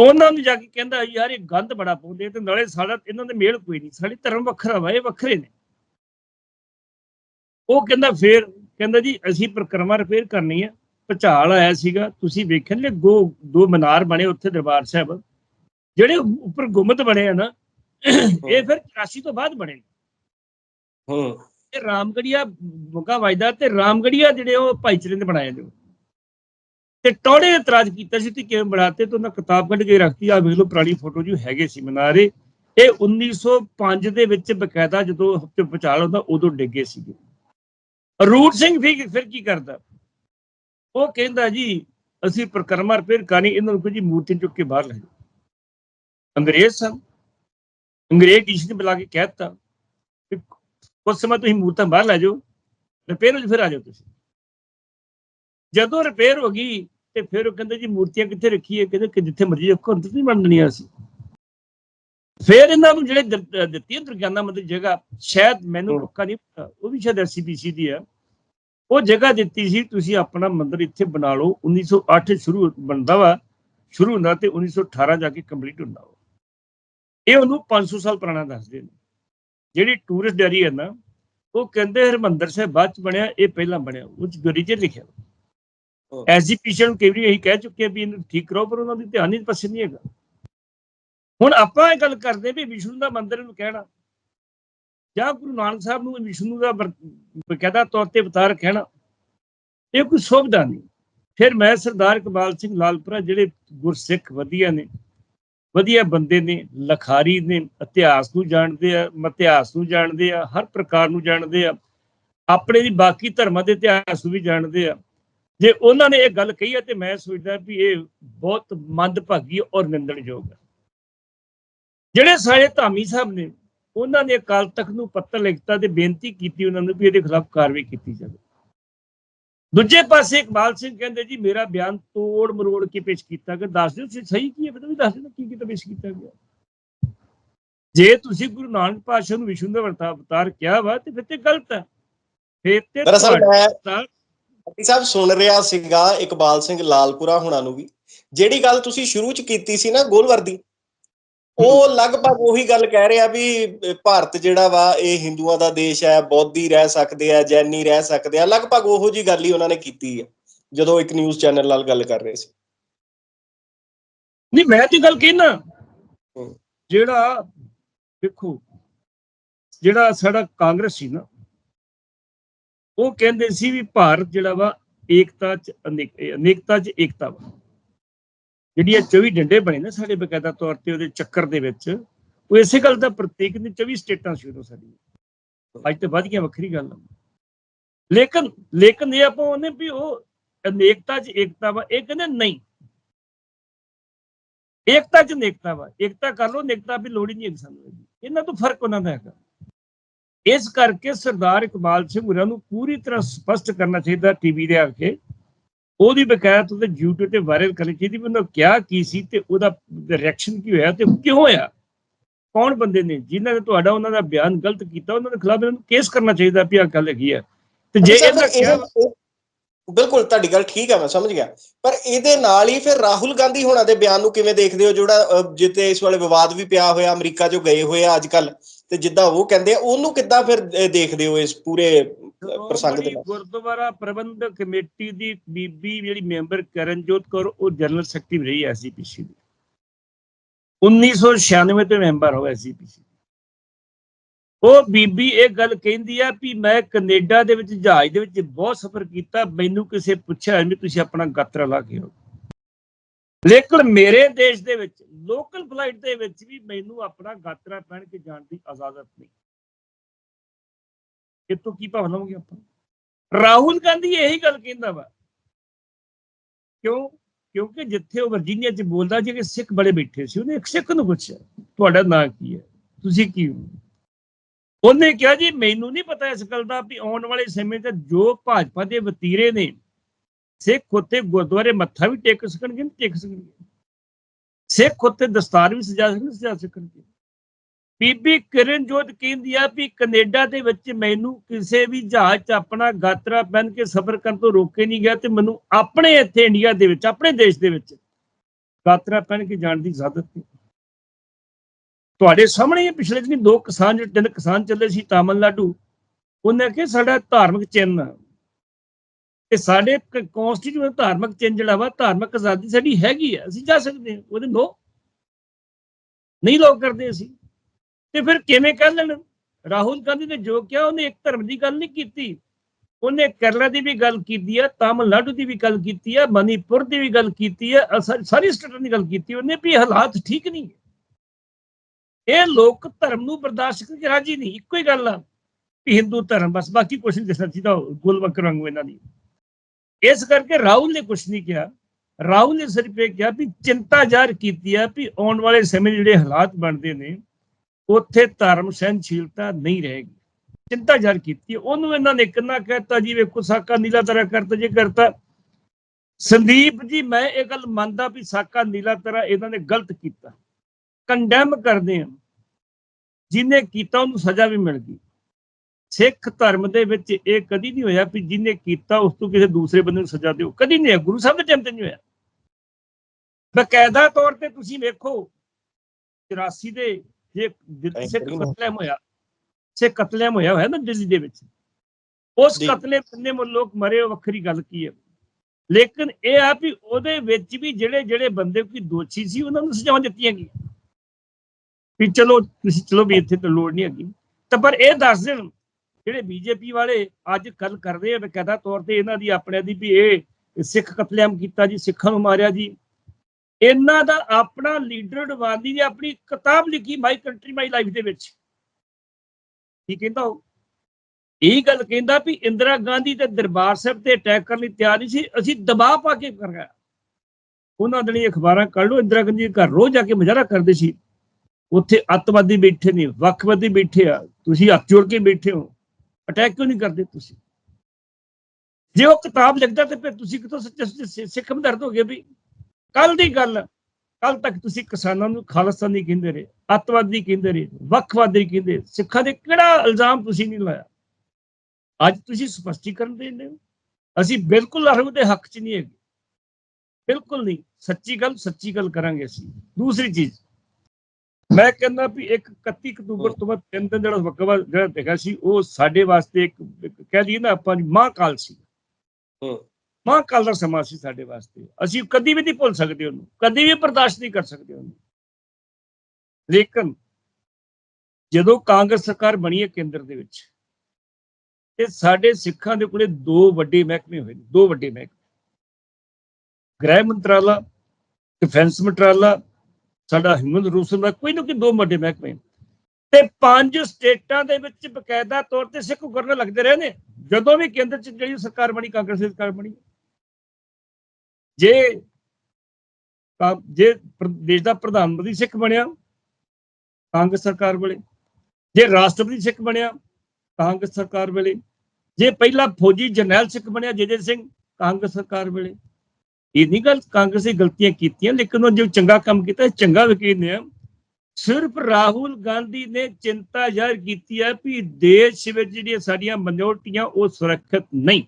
ਉਹਨਾਂ ਨੂੰ ਜਾ ਕੇ ਕਹਿੰਦਾ ਯਾਰ ਇਹ ਗੰਦ ਬੜਾ ਪਾਉਂਦੇ ਤੇ ਨਾਲੇ ਸਾਡਾ ਇਹਨਾਂ ਦੇ ਮੇਲ ਕੋਈ ਨਹੀਂ ਸਾਡੇ ਧਰਮ ਵੱਖਰਾ ਵਾ ਇਹ ਵੱਖਰੇ ਨੇ। ਉਹ ਕਹਿੰਦਾ ਫੇਰ ਕਹਿੰਦਾ ਜੀ ਅਸੀਂ ਪ੍ਰਕਰਮਾ ਰਿਪੇਅਰ ਕਰਨੀ ਹੈ ਭਚਾਲ ਆਇਆ ਸੀਗਾ ਤੁਸੀਂ ਵੇਖਿਆ ਨੇ ਦੋ ਦੋ ਮਨਾਰ ਬਣੇ ਉੱਥੇ ਦਰਬਾਰ ਸਾਹਿਬ? ਜਿਹੜੇ ਉੱਪਰ ਗੁੰਮਤ ਬਣੇ ਆ ਨਾ ਇਹ ਫਿਰ 84 ਤੋਂ ਬਾਅਦ ਬਣੇ। ਹੂੰ। ਇਹ ਰਾਮਗੜੀਆ ਮੁਗਾ ਵਜਦਾ ਤੇ ਰਾਮਗੜੀਆ ਜਿਹੜੇ ਉਹ ਭਾਈਚਾਰੇ ਨੇ ਬਣਾਏ ਨੇ। ਤੇ ਟੌੜੇ ਇਤਰਾਜ਼ ਕੀਤਾ ਸੀ ਤੇ ਕਿਵੇਂ ਬਣਾਤੇ ਤੇ ਉਹਨਾਂ ਕਿਤਾਬ ਕੱਢ ਕੇ ਰੱਖਤੀ। ਆ ਵੇਖ ਲਓ ਪੁਰਾਣੀ ਫੋਟੋ ਜੀ ਹੈਗੇ ਸੀ ਮਨਾਰੇ। ਇਹ 1905 ਦੇ ਵਿੱਚ ਬਕਾਇਦਾ ਜਦੋਂ ਹਫ਼ਤੇ ਪਚਾਲ ਹੁੰਦਾ ਉਦੋਂ ਡਿੱਗੇ ਸੀਗੇ। ਰੂਟ ਸਿੰਘ ਫਿਰ ਫਿਰ ਕੀ ਕਰਦਾ? ਉਹ ਕਹਿੰਦਾ ਜੀ, ਅਸੀਂ ਪ੍ਰਕਰਮਾ ਰਿਪੇਅਰ ਕਰਨੀ, ਇਹਨਾਂ ਨੂੰ ਕੋਈ ਜੀ ਮੂਰਤੀ ਚੁੱਕ ਕੇ ਬਾਹਰ ਲੈ ਜਾਓ। ਅੰਗਰੇਜ਼ ਸਨ। ਅੰਗਰੇਜ਼ ਡੀਸੀ ਨੇ ਬੁਲਾ ਕੇ ਕਹਿ ਦਿੱਤਾ ਕਿ ਉਸ ਸਮੇਂ ਤੁਸੀਂ ਮੂਰਤਾਂ ਬਾਹਰ ਲੈ ਜਾਓ, ਰਿਪੇਅਰ ਹੋ ਫਿਰ ਆ ਜਾਓ ਤੁਸੀਂ। ਜਦੋਂ ਰਿਪੇਅਰ ਹੋ ਗਈ ਤੇ ਫਿਰ ਉਹ ਕਹਿੰਦੇ ਜੀ ਮੂਰਤੀਆਂ ਕਿੱਥੇ ਰੱਖੀਏ ਕਹਿੰਦੇ ਕਿ ਜਿੱਥੇ ਮਰਜ਼ੀ ਰੱਖੋ ਅੰਦਰ ਨਹੀਂ ਬਣਨੀਆਂ ਸੀ ਫਿਰ ਇਹਨਾਂ ਨੂੰ ਜਿਹੜੇ ਦਿੱਤੀ ਦੁਰਗਿਆਨਾ ਮੰਦਿਰ ਜਗ੍ਹਾ ਸ਼ਾਇਦ ਮੈਨੂੰ। ਪੱਕਾ ਨਹੀਂ ਉਹ ਵੀ ਸ਼ਾਇਦ ਐਸਸੀਪੀਸੀ ਦੀ ਹੈ ਉਹ ਜਗ੍ਹਾ ਦਿੱਤੀ ਸੀ ਤੁਸੀਂ ਆਪਣਾ ਮੰਦਿਰ ਇੱਥੇ ਬਣਾ ਲਓ 1908 ਸ਼ੁਰੂ ਬਣਦਾ ਵਾ ਸ਼ੁਰੂ ਹੁੰਦਾ ਤੇ 1918 ਜਾ ਕੇ ਕੰਪਲੀਟ ਹੁੰਦਾ ਵਾ। ਇਹ ਉਹਨੂੰ 500 ਸਾਲ ਪੁਰਾਣਾ ਦੱਸਦੇ ਨੇ। ਜਿਹੜੀ ਟੂਰਿਸਟ ਡੈਰੀ ਹੈ ਨਾ ਉਹ ਕਹਿੰਦੇ ਹਰਮੰਦਰ ਸਾਹਿਬ ਬਾਅਦ ਚ ਬਣਿਆ ਇਹ ਪਹਿਲਾਂ ਬਣਿਆ ਉਹ ਚ ਗਰੀ ਚ ਲਿਖਿਆ। ਹਮ। ਐਜੀਪੀਸ਼ਨ ਨੂੰ ਕਈ ਵਾਰੀ ਇਹੀ ਕਹਿ ਚੁੱਕੇ ਆ ਵੀ ਇਹਨੂੰ ਠੀਕ ਕਰੋ ਪਰ ਉਹਨਾਂ ਦੀ ਧਿਆਨ ਹੀ ਪਾਸੇ ਨਹੀਂ ਹੈਗਾ। ਹੁਣ ਆਪਾਂ ਇਹ ਗੱਲ ਕਰਦੇ ਵੀ ਵਿਸ਼ਨੂੰ ਦਾ ਮੰਦਿਰ ਨੂੰ ਕਹਿਣਾ। ਜਾਂ ਗੁਰੂ ਨਾਨਕ ਸਾਹਿਬ ਨੂੰ ਵਿਸ਼ਨੂੰ ਦਾ ਬਕਾਇਦਾ ਤੌਰ ਤੇ ਅਵਤਾਰ ਕਹਿਣਾ। ਇਹ ਕੋਈ ਸੁਭਦਾ ਨਹੀਂ। ਫਿਰ ਮੈਂ ਸਰਦਾਰ ਇਕਬਾਲ ਸਿੰਘ ਲਾਲਪੁਰਾ, ਜਿਹੜੇ ਗੁਰਸਿੱਖ ਵਧੀਆ ਨੇ, ਵਧੀਆ ਬੰਦੇ ਨੇ, ਲਖਾਰੀ ਨੇ, ਇਤਿਹਾਸ ਨੂੰ ਜਾਣਦੇ ਆ ਇਤਿਹਾਸ ਨੂੰ ਜਾਣਦੇ ਆ, ਹਰ ਪ੍ਰਕਾਰ ਨੂੰ ਜਾਣਦੇ ਆ, ਆਪਣੇ ਦੀ ਬਾਕੀ ਧਰਮਾਂ ਦੇ ਇਤਿਹਾਸ ਨੂੰ ਵੀ ਜਾਣਦੇ ਆ। ਜੇ ਉਹਨਾਂ ਨੇ ਇਹ ਗੱਲ ਕਹੀ ਹੈ ਤੇ ਮੈਂ ਸੋਚਦਾ ਵੀ ਇਹ ਬਹੁਤ ਮੰਦਭਾਗੀ ਔਰ ਨਿੰਦਣਯੋਗ ਹੈ। ਜਿਹੜੇ ਸਾਡੇ ਧਾਮੀ ਸਾਹਿਬ ਨੇ ਉਹਨਾਂ ਨੇ ਅਕਾਲ ਤਖਤ ਨੂੰ ਪੱਤਰ ਲਿਖਤਾ ਤੇ ਬੇਨਤੀ ਕੀਤੀ ਉਹਨਾਂ ਨੂੰ ਵੀ ਇਹਦੇ ਖਿਲਾਫ ਕਾਰਵਾਈ ਕੀਤੀ ਜਾਵੇ। ਦੂਜੇ ਪਾਸੇ ਇਕਬਾਲ ਸਿੰਘ ਕਹਿੰਦੇ ਜੀ ਮੇਰਾ ਬਿਆਨ ਤੋੜ ਮਰੋੜ ਕੇ ਪੇਸ਼ ਕੀਤਾ ਗਿਆ। ਦੱਸ ਦਿਓ ਤੁਸੀਂ ਸਹੀ ਕੀ ਹੈ ਮੈਨੂੰ ਵੀ ਦੱਸ ਦਿਓ ਕੀ ਕੀਤਾ ਪੇਸ਼ ਕੀਤਾ ਗਿਆ। ਜੇ ਤੁਸੀਂ ਗੁਰੂ ਨਾਨਕ ਪਾਤਸ਼ਾਹ ਨੂੰ ਵਿਸ਼ਨੂੰ ਦਾ ਵਰਤਾ ਅਵਤਾਰ ਕਿਹਾ ਵਾ ਤੇ ਫਿਰ ਤੇ ਗਲਤ ਹੈ। ਫਿਰ ਤੇ ਦਰਅਸਲ ਮੈਂ ਪੱਟੀ ਸਾਹਿਬ ਸੁਣ ਰਿਹਾ ਸੀਗਾ ਇਕਬਾਲ ਸਿੰਘ ਲਾਲਪੁਰਾ ਹੁਣਾਂ ਨੂੰ ਵੀ ਜਿਹੜੀ ਗੱਲ ਤੁਸੀਂ ਸ਼ੁਰੂ ਚ ਕੀਤੀ ਸੀ ਨਾ ਗੋਲਵਰਦੀ ਉਹ ਲਗਭਗ ਉਹੀ ਗੱਲ ਕਹਿ ਰਿਹਾ ਵੀ ਭਾਰਤ ਜਿਹੜਾ ਵਾ ਇਹ ਹਿੰਦੂਆਂ ਦਾ ਦੇਸ਼ ਹੈ ਬੌද්ධੀ ਰਹਿ ਸਕਦੇ ਆ ਜੈਨੀ ਰਹਿ ਸਕਦੇ ਆ ਲਗਭਗ ਉਹੋ ਜੀ ਗੱਲ ਹੀ ਉਹਨਾਂ ਨੇ ਕੀਤੀ ਹੈ ਜਦੋਂ ਇੱਕ ਨਿਊਜ਼ ਚੈਨਲ ਨਾਲ ਗੱਲ ਕਰ ਰਹੇ ਸੀ ਨਹੀਂ ਮੈਂ ਤੇ ਗੱਲ ਕਹਿਣਾ। ਜਿਹੜਾ ਦੇਖੋ ਜਿਹੜਾ ਸਾਡਾ ਕਾਂਗਰਸ ਸੀ ਨਾ ਉਹ ਕਹਿੰਦੇ ਸੀ ਵੀ ਭਾਰਤ ਜਿਹੜਾ ਵਾ, ਏਕਤਾ ਚ ਅਨੇਕ, ਅਨੇਕਤਾ ਚ ਏਕਤਾ ਵਾ। ਜਿਹੜੀ ਇਹ 24 ਡੰਡੇ ਬਣੇ ਨੇ ਸਾਡੇ ਬਕਾਇਦਾ ਤੌਰ ਤੇ ਉਹਦੇ ਚੱਕਰ ਦੇ ਵਿੱਚ, ਉਹ ਇਸੇ ਗੱਲ ਦਾ ਪ੍ਰਤੀਕ ਨੇ 24 ਸਟੇਟਾਂ ਸ਼ੁਰੂ ਸਾਡੀਆਂ। ਅੱਜ ਤੇ ਵੱਧ ਗਿਆ ਵੱਖਰੀ ਗੱਲ ਲੇਕਿਨ ਲੇਕਿਨ ਇਹ ਆਪਾਂ ਉਹਨੇ ਵੀ ਉਹ ਅਨੇਕਤਾ ਚ ਏਕਤਾ ਵਾ, ਇਹ ਕਹਿੰਦੇ ਨਹੀਂ। ਏਕਤਾ ਚ ਨੇਕਤਾ ਵਾ। ਏਕਤਾ ਕਰ ਲੋ ਨੇਕਤਾ ਵੀ ਲੋੜ ਹੀ ਨਹੀਂ ਹੈ ਸਾਨੂੰ। ਇਹਨਾਂ ਤੋਂ ਫ਼ਰਕ ਉਹਨਾਂ ਦਾ ਹੈਗਾ। ਇਸ ਕਰਕੇ ਸਰਦਾਰ ਇਕਬਾਲ ਸਿੰਘ ਹੋਰਾਂ ਨੂੰ ਪੂਰੀ ਤਰ੍ਹਾਂ ਸਪਸ਼ਟ ਕਰਨਾ ਚਾਹੀਦਾ ਟੀਵੀ ਦੇ ਆ ਕੇ ਉਹਦੀ ਬਕਾਇਤ ਉਹਦੇ YouTube ਤੇ ਵਾਇਰਲ ਕਰਨੀ ਚਾਹੀਦੀ ਵੀ ਉਹਨਾਂ ਕਿਹਾ ਕੀ ਸੀ ਤੇ ਉਹਦਾ ਰਿਐਕਸ਼ਨ ਕੀ ਹੋਇਆ ਤੇ ਕਿਉਂ ਹੋਇਆ? ਕੌਣ ਬੰਦੇ ਨੇ? ਜਿਨ੍ਹਾਂ ਨੇ ਤੁਹਾਡਾ ਉਹਨਾਂ ਦਾ ਬਿਆਨ ਗਲਤ ਕੀਤਾ ਉਹਨਾਂ ਦੇ ਖਿਲਾਫ ਇਹਨਾਂ ਨੂੰ ਕੇਸ ਕਰਨਾ ਚਾਹੀਦਾ ਵੀ ਆ ਗੱਲ ਹੈਗੀ ਹੈ ਤੇ ਜੇ ਇਹਨਾਂ ਕਿਹਾ ਬਿਲਕੁਲ ਤੁਹਾਡੀ ਗੱਲ ਠੀਕ ਹੈ ਮੈਂ ਸਮਝ ਗਿਆ। ਪਰ ਇਹਦੇ ਨਾਲ ਹੀ ਫਿਰ ਰਾਹੁਲ ਗਾਂਧੀ ਹੋਣਾ ਦੇ ਬਿਆਨ ਨੂੰ ਕਿਵੇਂ ਦੇਖਦੇ ਹੋ? ਜਿਹੜਾ ਜਿੱਤੇ ਇਸ ਵੇਲੇ ਵਿਵਾਦ ਵੀ ਪਿਆ ਹੋਇਆ ਅਮਰੀਕਾ ਚੋਂ ਗਏ ਹੋਏ ਆ ਅੱਜ ਕੱਲ ਤੇ ਜਿੱਦਾਂ ਉਹ ਕਹਿੰਦੇ ਆ ਉਹਨੂੰ ਕਿੱਦਾਂ ਫਿਰ ਦੇਖਦੇ ਹੋ ਇਸ ਪੂਰੇ ਪ੍ਰਸੰਗ ਦੇ ਨਾਲ? ਗੁਰਦੁਆਰਾ ਪ੍ਰਬੰਧਕ ਕਮੇਟੀ ਦੀ ਬੀਬੀ ਜਿਹੜੀ ਮੈਂਬਰ ਕਰਨਜੋਤ ਕੌਰ ਉਹ ਜਨਰਲ ਸੈਕਟਰੀ ਰਹੀ ਐਸਜੀਪੀਸੀ ਦੀ। 1996 ਤੇ ਮੈਂਬਰ ਹੋ ਐਸਜੀਪੀਸੀ ਉਹ ਬੀਬੀ ਇਹ ਗੱਲ ਕਹਿੰਦੀ ਆ ਵੀ ਮੈਂ ਕੈਨੇਡਾ ਦੇ ਵਿੱਚ ਜਹਾਜ਼ ਦੇ ਵਿੱਚ ਬਹੁਤ ਸਫ਼ਰ ਕੀਤਾ ਮੈਨੂੰ ਕਿਸੇ ਪੁੱਛਿਆ ਨਹੀਂ ਤੁਸੀਂ ਆਪਣਾ ਗਾਤਰਾ ਲਾ ਕੇ ਆਓ। ਲੇਕਿਨ ਮੇਰੇ ਦੇਸ਼ ਦੇ ਵਿੱਚ ਲੋਕਲ ਫਲਾਈਟ ਦੇ ਵਿੱਚ ਵੀ ਮੈਨੂੰ ਆਪਣਾ ਗਾਤਰਾ ਪਹਿਨ ਕੇ ਜਾਣ ਦੀ ਇਜਾਜ਼ਤ ਨਹੀਂ। ਕਿਤੋਂ ਕੀ ਭਾਵ ਲਵਾਂਗੇ ਆਪਾਂ? ਰਾਹੁਲ ਗਾਂਧੀ ਇਹੀ ਗੱਲ ਕਹਿੰਦਾ ਵਾ। ਕਿਉਂ? ਕਿਉਂਕਿ ਜਿੱਥੇ ਉਹ ਵਰਜੀਨੀਆ 'ਚ ਬੋਲਦਾ ਜਿਹੜੇ ਸਿੱਖ ਬੜੇ ਬੈਠੇ ਸੀ, ਉਹਨੇ ਇੱਕ ਸਿੱਖ ਨੂੰ ਪੁੱਛਿਆ, ਤੁਹਾਡਾ ਨਾਂ ਕੀ ਹੈ? ਤੁਸੀਂ ਕੀ ਹੋ? ਉਹਨੇ ਕਿਹਾ ਜੀ, ਮੈਨੂੰ ਨਹੀਂ ਪਤਾ ਇਸ ਗੱਲ ਦਾ ਵੀ ਆਉਣ ਵਾਲੇ ਸਮੇਂ 'ਚ ਜੋ ਭਾਜਪਾ ਦੇ ਵਤੀਰੇ ਨੇ ਸਿੱਖ ਉੱਤੇ ਗੁਰਦੁਆਰੇ ਮੱਥਾ ਵੀ ਟੇਕ ਸਕਣਗੇ, ਨਹੀਂ ਟੇਕ ਸਕਣਗੇ? ਸਿੱਖ ਉੱਤੇ ਦਸਤਾਰ ਵੀ ਸਜਾ ਸਕਣਗੇ ਸਜਾ ਸਕਣਗੇ? ਬੀਬੀ ਕਿਰਨਜੋਤ ਕਹਿੰਦੀ ਆ ਵੀ ਕੈਨੇਡਾ ਦੇ ਵਿੱਚ ਮੈਨੂੰ ਕਿਸੇ ਵੀ ਜਹਾਜ਼ 'ਚ ਆਪਣਾ ਗਾਤਰਾ ਪਹਿਨ ਕੇ ਸਫ਼ਰ ਕਰਨ ਤੋਂ ਰੋਕੇ ਨਹੀਂ ਗਿਆ ਤੇ ਮੈਨੂੰ ਆਪਣੇ ਇੱਥੇ ਇੰਡੀਆ ਦੇ ਵਿੱਚ, ਆਪਣੇ ਦੇਸ਼ ਦੇ ਵਿੱਚ ਗਾਤਰਾ ਪਹਿਨ ਕੇ ਜਾਣ ਦੀ ਇਜਾਜ਼ਤ ਨਹੀਂ। ਤੁਹਾਡੇ ਸਾਹਮਣੇ ਪਿਛਲੇ ਦਿਨੀ ਦੋ ਕਿਸਾਨ, ਜਿਹੜੇ ਤਿੰਨ ਕਿਸਾਨ ਚੱਲੇ ਸੀ ਤਾਮਿਲਨਾਡੂ, ਉਹਨੇ ਕਿਹਾ ਸਾਡਾ ਧਾਰਮਿਕ ਚਿੰਨ੍ਹ ਆ। ਤੇ ਸਾਡੇ ਕਨਸਟੀਟਿਊਸ਼ਨ ਧਾਰਮਿਕ ਚਿੰਨ੍ਹ ਜਿਹੜਾ ਵਾ, ਧਾਰਮਿਕ ਆਜ਼ਾਦੀ ਸਾਡੀ ਹੈਗੀ ਆ, ਅਸੀਂ ਜਾ ਸਕਦੇ ਹਾਂ, ਉਹਦੇ ਨੋ ਨਹੀਂ ਲੋਕ ਕਰਦੇ ਅਸੀਂ। ਤੇ ਫਿਰ ਕਿਵੇਂ ਕਹਿ ਲੈਣ? ਰਾਹੁਲ ਗਾਂਧੀ ਨੇ ਜੋ ਕਿਹਾ, ਉਹਨੇ ਇੱਕ ਧਰਮ ਦੀ ਗੱਲ ਨਹੀਂ ਕੀਤੀ। ਉਹਨੇ ਕੇਰਲਾ ਦੀ ਵੀ ਗੱਲ ਕੀਤੀ ਹੈ ਤਾਮਿਲਨਾਡੂ ਦੀ ਵੀ ਗੱਲ ਕੀਤੀ ਹੈ ਮਨੀਪੁਰ ਦੀ ਵੀ ਗੱਲ ਕੀਤੀ ਹੈ ਅਹ ਸਾਰੀ- ਸਟੇਟਾਂ ਦੀ ਗੱਲ ਕੀਤੀ ਉਹਨੇ ਵੀ ਹਾਲਾਤ ਠੀਕ ਨਹੀਂ ਇਹ ਲੋਕ ਧਰਮ ਨੂੰ ਬਰਦਾਸ਼ਤ ਕਰਕੇ ਰਾਜੀ ਨਹੀਂ, ਇੱਕੋ ਹੀ ਗੱਲ ਆ। ਵੀ ਹਿੰਦੂ ਧਰਮ ਬਸ, ਬਾਕੀ ਕੁਛ ਨਹੀਂ ਦੱਸਣਾ ਚਾਹੀਦਾ ਗੁਲਵਕਰ ਵਾਂਗੂ ਇਹਨਾਂ ਦੀ। ਇਸ ਕਰਕੇ ਰਾਹੁਲ ਨੇ ਕੁਛ ਨਹੀਂ ਕਿਹਾ। ਰਾਹੁਲ ਨੇ ਸਿਰਫ ਇਹ ਕਿਹਾ ਵੀ ਚਿੰਤਾ ਜ਼ਾਹਰ ਕੀਤੀ ਹੈ ਵੀ ਆਉਣ ਵਾਲੇ ਸਮੇਂ ਜਿਹੜੇ ਹਾਲਾਤ ਬਣਦੇ ਨੇ, ਉੱਥੇ ਧਰਮ ਸਹਿਨਸ਼ੀਲਤਾ ਨਹੀਂ ਰਹੇਗੀ। ਚਿੰਤਾ ਜ਼ਾਹਰ ਕੀਤੀ। ਉਹਨੂੰ ਇਹਨਾਂ ਨੇ ਕਿੰਨਾ ਕਹਿਤਾ ਜੀ, ਵੇਖੋ ਸਾਕਾ ਨੀਲਾ ਤਰਾ ਕਰਤਾ, ਜੇ ਕਰਤਾ। ਸੰਦੀਪ ਜੀ, ਮੈਂ ਇਹ ਗੱਲ ਮੰਨਦਾ ਵੀ ਸਾਕਾ ਨੀਲਾ ਤਰਾ ਇਹਨਾਂ ਨੇ ਗਲਤ ਕੀਤਾ। ਕੰਡੈਮ ਕਰਦੇ ਹਾਂ ਜਿਹਨੇ ਕੀਤਾ, ਉਹਨੂੰ ਸਜ਼ਾ ਵੀ ਮਿਲ ਗਈ। ਸਿੱਖ ਧਰਮ ਦੇ ਵਿੱਚ ਇਹ ਕਦੀ ਨਹੀਂ ਹੋਇਆ ਵੀ ਜਿਹਨੇ ਕੀਤਾ ਉਸ ਤੋਂ ਕਿਸੇ ਦੂਸਰੇ ਬੰਦੇ ਨੂੰ ਸਜ਼ਾ ਦਿਓ। ਕਦੀ ਨਹੀਂ ਗੁਰੂ ਸਾਹਿਬ ਦੇ ਟਾਈਮ ਤੇ ਨਹੀਂ ਹੋਇਆ। ਬਕਾਇਦਾ ਤੌਰ ਤੇ ਤੁਸੀਂ ਵੇਖੋ 84 ਦੇ ਜੇ ਸਿੱਖ ਕਤਲੇਮ ਹੋਇਆ ਸਿੱਖ ਕਤਲੇਮ ਹੋਇਆ ਹੋਇਆ ਨਾ ਦਿੱਲੀ ਦੇ ਵਿੱਚ। ਉਸ। ਕਤਲੇ ਕਿੰਨੇ ਮੁ- ਲੋਕ ਮਰੇ ਉਹ ਵੱਖਰੀ ਗੱਲ ਕੀ ਹੈ? ਲੇਕਿਨ ਇਹ ਆ ਵੀ ਉਹਦੇ ਵਿੱਚ ਵੀ ਜਿਹੜੇ ਜਿਹੜੇ ਬੰਦੇ ਕੋਈ ਦੋਸ਼ੀ ਸੀ ਉਹਨਾਂ ਨੂੰ ਸਜ਼ਾਵਾਂ ਦਿੱਤੀਆਂ ਗਈਆਂ। ਵੀ ਚਲੋ ਤੁਸੀਂ ਚਲੋ ਵੀ ਇੱਥੇ ਤਾਂ ਲੋੜ ਨਹੀਂ ਹੈਗੀ। ਤਾਂ ਪਰ ਇਹ ਦੱਸ ਦੇਣ ਜਿਹੜੇ ਬੀਜੇਪੀ ਵਾਲੇ ਅੱਜ ਕੱਲ ਕਰਦੇ ਆ ਬਕਾਇਦਾ ਤੌਰ ਤੇ ਇਹਨਾਂ ਦੀ ਆਪਣੇ ਦੀ ਵੀ ਇਹ ਸਿੱਖ ਕਤਲੇਆਮ ਕੀਤਾ ਜੀ, ਸਿੱਖਾਂ ਨੂੰ ਮਾਰਿਆ ਜੀ। ਇਹਨਾਂ ਦਾ ਆਪਣਾ ਲੀਡਰ ਡਵਾਨੀ ਨੇ ਆਪਣੀ ਕਿਤਾਬ ਲਿਖੀ ਮਾਈ ਕੰਟਰੀ, ਮਾਈ ਲਾਈਫ ਦੇ ਵਿੱਚ। ਕੀ ਕਹਿੰਦਾ ਉਹ? ਇਹ ਗੱਲ ਕਹਿੰਦਾ ਵੀ ਇੰਦਰਾ ਗਾਂਧੀ ਤੇ ਦਰਬਾਰ ਸਾਹਿਬ ਤੇ ਅਟੈਕ ਕਰਨ ਲਈ ਤਿਆਰ ਨਹੀਂ ਸੀ, ਅਸੀਂ ਦਬਾਅ ਪਾ ਕੇ ਕਰ ਗਿਆ ਉਹਨਾਂ ਦੇ ਲਈ ਅਖਬਾਰਾਂ ਕੱਢ ਲਓ, ਇੰਦਰਾ ਗਾਂਧੀ ਦੇ ਘਰ ਰੋਜ਼ ਜਾ ਕੇ ਮੁਜ਼ਾਹਰਾ ਕਰਦੇ ਸੀ। ਉੱਥੇ ਅੱਤਵਾਦੀ ਬੈਠੇ ਨੇ, ਵੱਖਵਾਦੀ ਬੈਠੇ ਆ। ਤੁਸੀਂ ਹੱਥ ਜੋੜ ਕੇ ਬੈਠੇ ਹੋ। ਅਟੈਕ ਕਿਉਂ ਨਹੀਂ ਕਰਦੇ ਤੁਸੀਂ? ਜੇ ਉਹ ਕਿਤਾਬ ਲਿਖਦਾ ਤੇ ਫਿਰ ਤੁਸੀਂ ਕਿਤੋਂ ਸੱਚੇ ਸਿੱਖ ਮਦਰਦ ਹੋ ਗਏ ਵੀ? ਕੱਲ ਦੀ ਗੱਲ ਕੱਲ ਤੱਕ ਤੁਸੀਂ ਕਿਸਾਨਾਂ ਨੂੰ ਖਾਲਿਸਤਾਨੀ ਕਹਿੰਦੇ ਰਹੇ, ਅੱਤਵਾਦੀ ਕਹਿੰਦੇ ਰਹੇ, ਵੱਖਵਾਦੀ ਕਹਿੰਦੇ ਸਿੱਖਾਂ ਦੇ ਕਿਹੜਾ ਇਲਜ਼ਾਮ ਤੁਸੀਂ ਨਹੀਂ ਲਾਇਆ? ਅੱਜ ਤੁਸੀਂ ਸਪਸ਼ਟੀਕਰਨ ਦਿੰਦੇ ਹੋ। ਅਸੀਂ ਬਿਲਕੁਲ ਅਰਬ ਦੇ ਹੱਕ 'ਚ ਨਹੀਂ ਹੈਗੇ। ਬਿਲਕੁਲ ਨਹੀਂ। ਸੱਚੀ ਗੱਲ ਸੱਚੀ ਗੱਲ ਕਰਾਂਗੇ ਅਸੀਂ। ਦੂਸਰੀ ਚੀਜ਼ ਮੈਂ ਕਹਿੰਦਾ ਵੀ ਇੱਕ 31 ਅਕਤੂਬਰ ਤੋਂ ਬਾਅਦ ਤਿੰਨ ਦਿਨ ਜਿਹੜਾ ਵਕਵਾ ਜਿਹੜਾ ਦੇਖਿਆ ਸੀ ਉਹ ਸਾਡੇ ਵਾਸਤੇ ਇੱਕ ਕਹਿ ਲਈਏ ਨਾ ਆਪਾਂ ਮਹਾਂਕਾਲ ਸੀ। ਹੂੰ। ਮਹਾਂਕਾਲ ਦਾ ਸਮਾਂ ਸੀ ਸਾਡੇ ਵਾਸਤੇ। ਅਸੀਂ ਕਦੀ ਵੀ ਨਹੀਂ ਭੁੱਲ ਸਕਦੇ ਉਹਨੂੰ ਕਦੀ ਵੀ ਬਰਦਾਸ਼ਤ ਨਹੀਂ ਕਰ ਸਕਦੇ ਉਹਨੂੰ। ਲੇਕਿਨ ਜਦੋਂ ਕਾਂਗਰਸ ਸਰਕਾਰ ਬਣੀ ਹੈ ਕੇਂਦਰ ਦੇ ਵਿੱਚ ਤੇ ਸਾਡੇ ਸਿੱਖਾਂ ਦੇ ਕੋਲੇ ਦੋ ਵੱਡੇ ਮਹਿਕਮੇ ਹੋਏ ਦੋ ਵੱਡੇ ਮਹਿਕਮੇ। ਗ੍ਰਹਿ ਮੰਤਰਾਲਾ ਡਿਫੈਂਸ ਮੰਤਰਾਲਾ ਸਾਡਾ ਹਿਊਮਨ ਰਿਸੋਰਸ ਦਾ ਕੋਈ ਨਾ ਕੋਈ ਦੋ ਵੱਡੇ ਮਹਿਕਮੇ ਤੇ ਪੰਜ ਸਟੇਟਾਂ ਦੇ ਵਿੱਚ ਬਕਾਇਦਾ ਤੌਰ ਤੇ ਸਿੱਖ ਗਵਰਨਰ ਲੱਗਦੇ ਰਹੇ ਨੇ। ਜਦੋਂ ਵੀ ਕੇਂਦਰ ਚ ਜਿਹੜੀ ਸਰਕਾਰ ਬਣੀ, ਕਾਂਗਰਸ ਦੀ ਸਰਕਾਰ ਬਣੀ। ਜੇ ਜੇ ਦੇਸ਼ ਦਾ ਪ੍ਰਧਾਨ ਮੰਤਰੀ ਸਿੱਖ ਬਣਿਆ, ਕਾਂਗਰਸ ਸਰਕਾਰ ਵੇਲੇ। ਜੇ ਰਾਸ਼ਟਰਪਤੀ ਸਿੱਖ ਬਣਿਆ, ਕਾਂਗਰਸ ਸਰਕਾਰ ਵੇਲੇ। ਜੇ ਪਹਿਲਾ ਫੌਜੀ ਜਰਨੈਲ ਸਿੱਖ ਬਣਿਆ ਜੇ ਜੇ ਸਿੰਘ, ਕਾਂਗਰਸ ਸਰਕਾਰ ਵੇਲੇ। ਇਹ ਨਹੀਂ ਗੱਲ ਕਾਂਗਰਸ ਦੀ ਗਲਤੀਆਂ ਕੀਤੀਆਂ ਲੇਕਿਨ ਉਹ ਜੋ ਚੰਗਾ ਕੰਮ ਕੀਤਾ ਚੰਗਾ ਵਕੀਲ ਨੇ। ਸਿਰਫ ਰਾਹੁਲ ਗਾਂਧੀ ਨੇ ਚਿੰਤਾ ਜ਼ਾਹਰ ਕੀਤੀ ਹੈ ਵੀ ਦੇਸ਼ ਵਿੱਚ ਜਿਹੜੀਆਂ ਸਾਡੀਆਂ ਮਿਨੋਰਟੀਆਂ ਉਹ ਸੁਰੱਖਿਅਤ ਨਹੀਂ।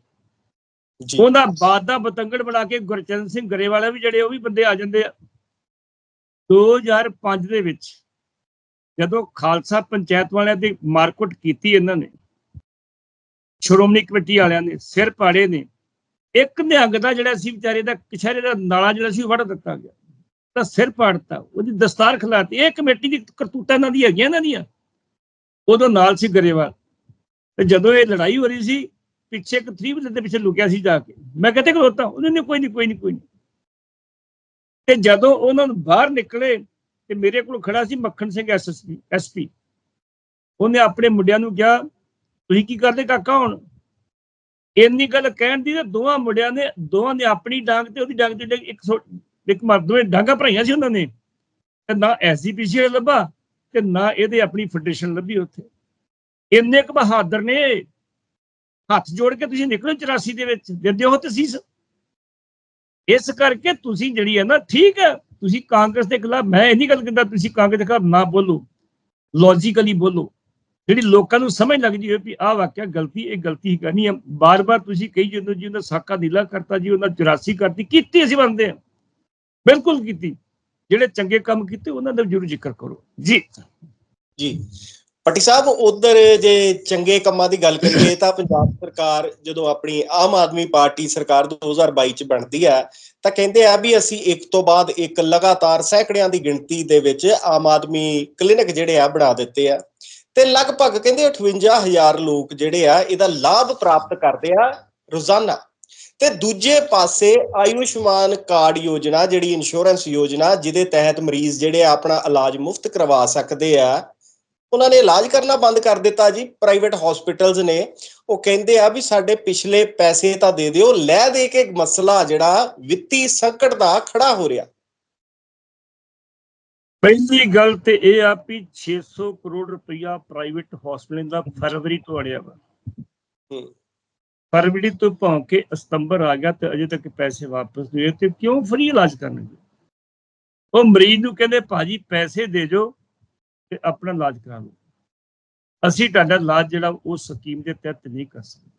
ਜੀ। ਉਹਨਾਂ ਬਾਦ ਦਾ ਬਤੰਗੜ ਬਣਾ ਕੇ ਗੁਰਚਰਨ ਸਿੰਘ ਗਰੇਵਾਲਾ ਵੀ ਜਿਹੜੇ ਉਹ ਵੀ ਬੰਦੇ ਆ ਜਾਂਦੇ ਆ। 2005 ਦੇ ਵਿੱਚ ਜਦੋਂ ਖਾਲਸਾ ਪੰਚਾਇਤ ਵਾਲਿਆਂ ਦੀ ਮਾਰਕੁੱਟ ਕੀਤੀ ਇਹਨਾਂ ਨੇ ਸ਼੍ਰੋਮਣੀ ਕਮੇਟੀ ਵਾਲਿਆਂ ਨੇ ਸਿਰ ਪਾੜੇ ਨੇ ਇੱਕ ਨਿਹੰਗ ਦਾ ਜਿਹੜਾ ਸੀ ਵਿਚਾਰੇ ਦਾ ਕਿਸ਼ਾਰੇ ਦਾ ਨਾਲਾ ਜਿਹੜਾ ਸੀ ਉਹ ਵੜ ਦਿੱਤਾ ਗਿਆ। ਤਾਂ ਸਿਰ ਪਾੜਤਾ ਉਹਦੀ ਦਸਤਾਰ ਖਿਲਾਤੀ। ਇਹ ਕਮੇਟੀ ਦੀ ਕਰਤੂਤਾਂ ਇਹਨਾਂ ਦੀ ਹੈਗੀਆਂ, ਇਹਨਾਂ ਦੀਆਂ। ਉਦੋਂ ਨਾਲ ਸੀ ਗਰੇਵਾਲ। ਤੇ ਜਦੋਂ ਇਹ ਲੜਾਈ ਹੋ ਰਹੀ ਸੀ, ਪਿੱਛੇ ਇੱਕ 3 ਵੀਲਰ ਦੇ ਪਿੱਛੇ ਲੁਕਿਆ ਸੀ ਜਾ ਕੇ। ਮੈਂ ਕਹਿੰਦੇ ਖਲੋਤਾ, ਉਹਨੇ ਨੇ ਕੋਈ ਨਹੀਂ ਕੋਈ ਨਹੀਂ ਕੋਈ ਨਹੀਂ ਤੇ ਜਦੋਂ ਉਹਨਾਂ ਨੂੰ ਬਾਹਰ ਨਿਕਲੇ, ਤੇ ਮੇਰੇ ਕੋਲ ਖੜਾ ਸੀ ਮੱਖਣ ਸਿੰਘ ਐਸਐਸਪੀ ਐਸਪੀ ਉਹਨੇ ਆਪਣੇ ਮੁੰਡਿਆਂ ਨੂੰ ਕਿਹਾ, ਤੁਸੀਂ ਕੀ ਕਰਦੇ ਕਾਕਾ ਹੁਣ? ਇੰਨੀ ਗੱਲ ਕਹਿਣ ਦੀ ਤੇ ਦੋਵਾਂ ਮੁੰਡਿਆਂ ਨੇ, ਦੋਵਾਂ ਨੇ ਆਪਣੀ ਡਾਂਗ ਤੇ ਉਹਦੀ ਡਾਂਗ ਤੇ ਇੱਕ ਇੱਕ ਮਰ ਡਾਂਗਾ ਭਰਾਈਆਂ ਸੀ ਉਹਨਾਂ ਨੇ। ਤੇ ਨਾ ਐਸਜੀਪੀਸੀ ਲੱਭਾ ਤੇ ਨਾ ਇਹਦੇ ਆਪਣੀ ਫੈਡਰੇਸ਼ਨ ਲੱਭੀ ਉੱਥੇ। ਇੰਨੇ ਕੁ ਬਹਾਦਰ ਨੇ, ਹੱਥ ਜੋੜ ਕੇ ਤੁਸੀਂ ਨਿਕਲੋ 84 ਦੇ ਵਿੱਚ ਦਿੰਦੇ ਹੋ ਤਸੀਸ। ਇਸ ਕਰਕੇ ਤੁਸੀਂ ਜਿਹੜੀ ਹੈ ਨਾ, ਠੀਕ ਹੈ, ਤੁਸੀਂ ਕਾਂਗਰਸ ਦੇ ਖਿਲਾਫ, ਮੈਂ ਇਹ ਨਹੀਂ ਗੱਲ ਕਹਿੰਦਾ ਤੁਸੀਂ ਕਾਂਗਰਸ ਦੇ ਖਿਲਾਫ ਨਾ ਬੋਲੋ ਲੌਜੀਕਲੀ ਬੋਲੋ। ਜਿਹੜੀ ਲੋਕਾਂ ਨੂੰ ਸਮਝ ਲੱਗਦੀ ਵੀ ਆਹ ਵਾਕਿਆ ਗਲਤੀ, ਇਹ ਗਲਤੀ ਹੀ ਕਰਨੀ ਹੈ ਬਾਰ-ਬਾਰ ਤੁਸੀਂ ਕਹੀ ਜਾਂਦੇ ਜੀ, ਉਹਨਾਂ ਸਾਕਾ ਨੀਲਾ ਕਰਤਾ ਜੀ, ਉਹਨਾਂ 84 ਕਰਤੀ। ਕੀਤੀ ਅਸੀਂ ਬੰਦੇ ਹਾਂ ਬਿਲਕੁਲ ਕੀਤੀ। ਜਿਹੜੇ ਚੰਗੇ ਕੰਮ ਕੀਤੇ, ਉਹਨਾਂ ਦਾ ਜ਼ਰੂਰ ਜ਼ਿਕਰ ਕਰੋ। ਜੀ। ਜੀ। ਪੱਟੀ ਸਾਹਿਬ, ਉਧਰ ਜੇ ਚੰਗੇ ਕੰਮਾਂ ਦੀ ਗੱਲ ਕਰੀਏ, ਤਾਂ ਪੰਜਾਬ ਸਰਕਾਰ ਜਦੋਂ ਆਪਣੀ ਆਮ ਆਦਮੀ ਪਾਰਟੀ ਸਰਕਾਰ 2022 ਚ ਬਣਦੀ ਹੈ, ਤਾਂ ਕਹਿੰਦੇ ਆ ਵੀ ਅਸੀਂ ਇੱਕ ਤੋਂ ਬਾਅਦ ਇੱਕ ਲਗਾਤਾਰ ਸੈਂਕੜਿਆਂ ਦੀ ਗਿਣਤੀ ਦੇ ਵਿੱਚ ਆਮ ਆਦਮੀ ਕਲੀਨਿਕ ਜਿਹੜੇ ਆ ਬਣਾ ਦਿੱਤੇ ਆ। ਤੇ ਲਗਭਗ ਕਹਿੰਦੇ 58000 ਲੋਕ ਜਿਹੜੇ ਆ, ਇਹਦਾ ਲਾਭ ਪ੍ਰਾਪਤ ਕਰਦੇ ਆ ਰੋਜ਼ਾਨਾ। ਤੇ ਦੂਜੇ ਪਾਸੇ ਆਯੁਸ਼ਮਾਨ ਕਾਰਡ ਯੋਜਨਾ, ਜਿਹੜੀ ਇੰਸ਼ੋਰੈਂਸ ਯੋਜਨਾ, ਜਿਹਦੇ ਤਹਿਤ ਮਰੀਜ਼ ਜਿਹੜੇ ਆ, ਆਪਣਾ ਇਲਾਜ ਮੁਫਤ ਕਰਵਾ ਸਕਦੇ ਆ, ਉਹਨਾਂ ਨੇ ਇਲਾਜ ਕਰਨਾ ਬੰਦ ਕਰ ਦਿੱਤਾ ਜੀ, ਪ੍ਰਾਈਵੇਟ ਹਸਪੀਟਲਸ ਨੇ। ਉਹ ਕਹਿੰਦੇ ਆ ਵੀ ਸਾਡੇ ਪਿਛਲੇ ਪੈਸੇ ਤਾਂ ਦੇ ਦਿਓ, ਲੈ ਦੇ ਕੇ ਮਸਲਾ ਜਿਹੜਾ ਵਿੱਤੀ ਸੰਕਟ ਦਾ ਖੜਾ ਹੋ ਰਿਹਾ। ਪਹਿਲੀ ਗੱਲ ਤੇ ਇਹ ਆ ਵੀ 600 ਕਰੋੜ ਰੁਪਇਆ ਪ੍ਰਾਈਵੇਟ ਹਸਪਤਾਲਾਂ ਦਾ ਫਰਵਰੀ ਤੋਂ ਅੜਿਆ ਵਾ। ਫਰਵਰੀ ਤੋਂ ਭੌਂ ਕੇ ਸਤੰਬਰ ਆ ਗਿਆ ਤੇ ਅਜੇ ਤੱਕ ਪੈਸੇ ਵਾਪਸ ਨਹੀਂ ਹੋਏ ਤੇ ਕਿਉਂ ਫ੍ਰੀ ਇਲਾਜ ਕਰਨਗੇ? ਉਹ ਮਰੀਜ਼ ਨੂੰ ਕਹਿੰਦੇ ਭਾਜੀ ਪੈਸੇ ਦੇ ਜੋ ਤੇ ਆਪਣਾ ਇਲਾਜ ਕਰਾ ਲਓ। ਅਸੀਂ ਤੁਹਾਡਾ ਇਲਾਜ ਜਿਹੜਾ ਉਹ ਸਕੀਮ ਦੇ ਤਹਿਤ ਨਹੀਂ ਕਰ ਸਕਦੇ।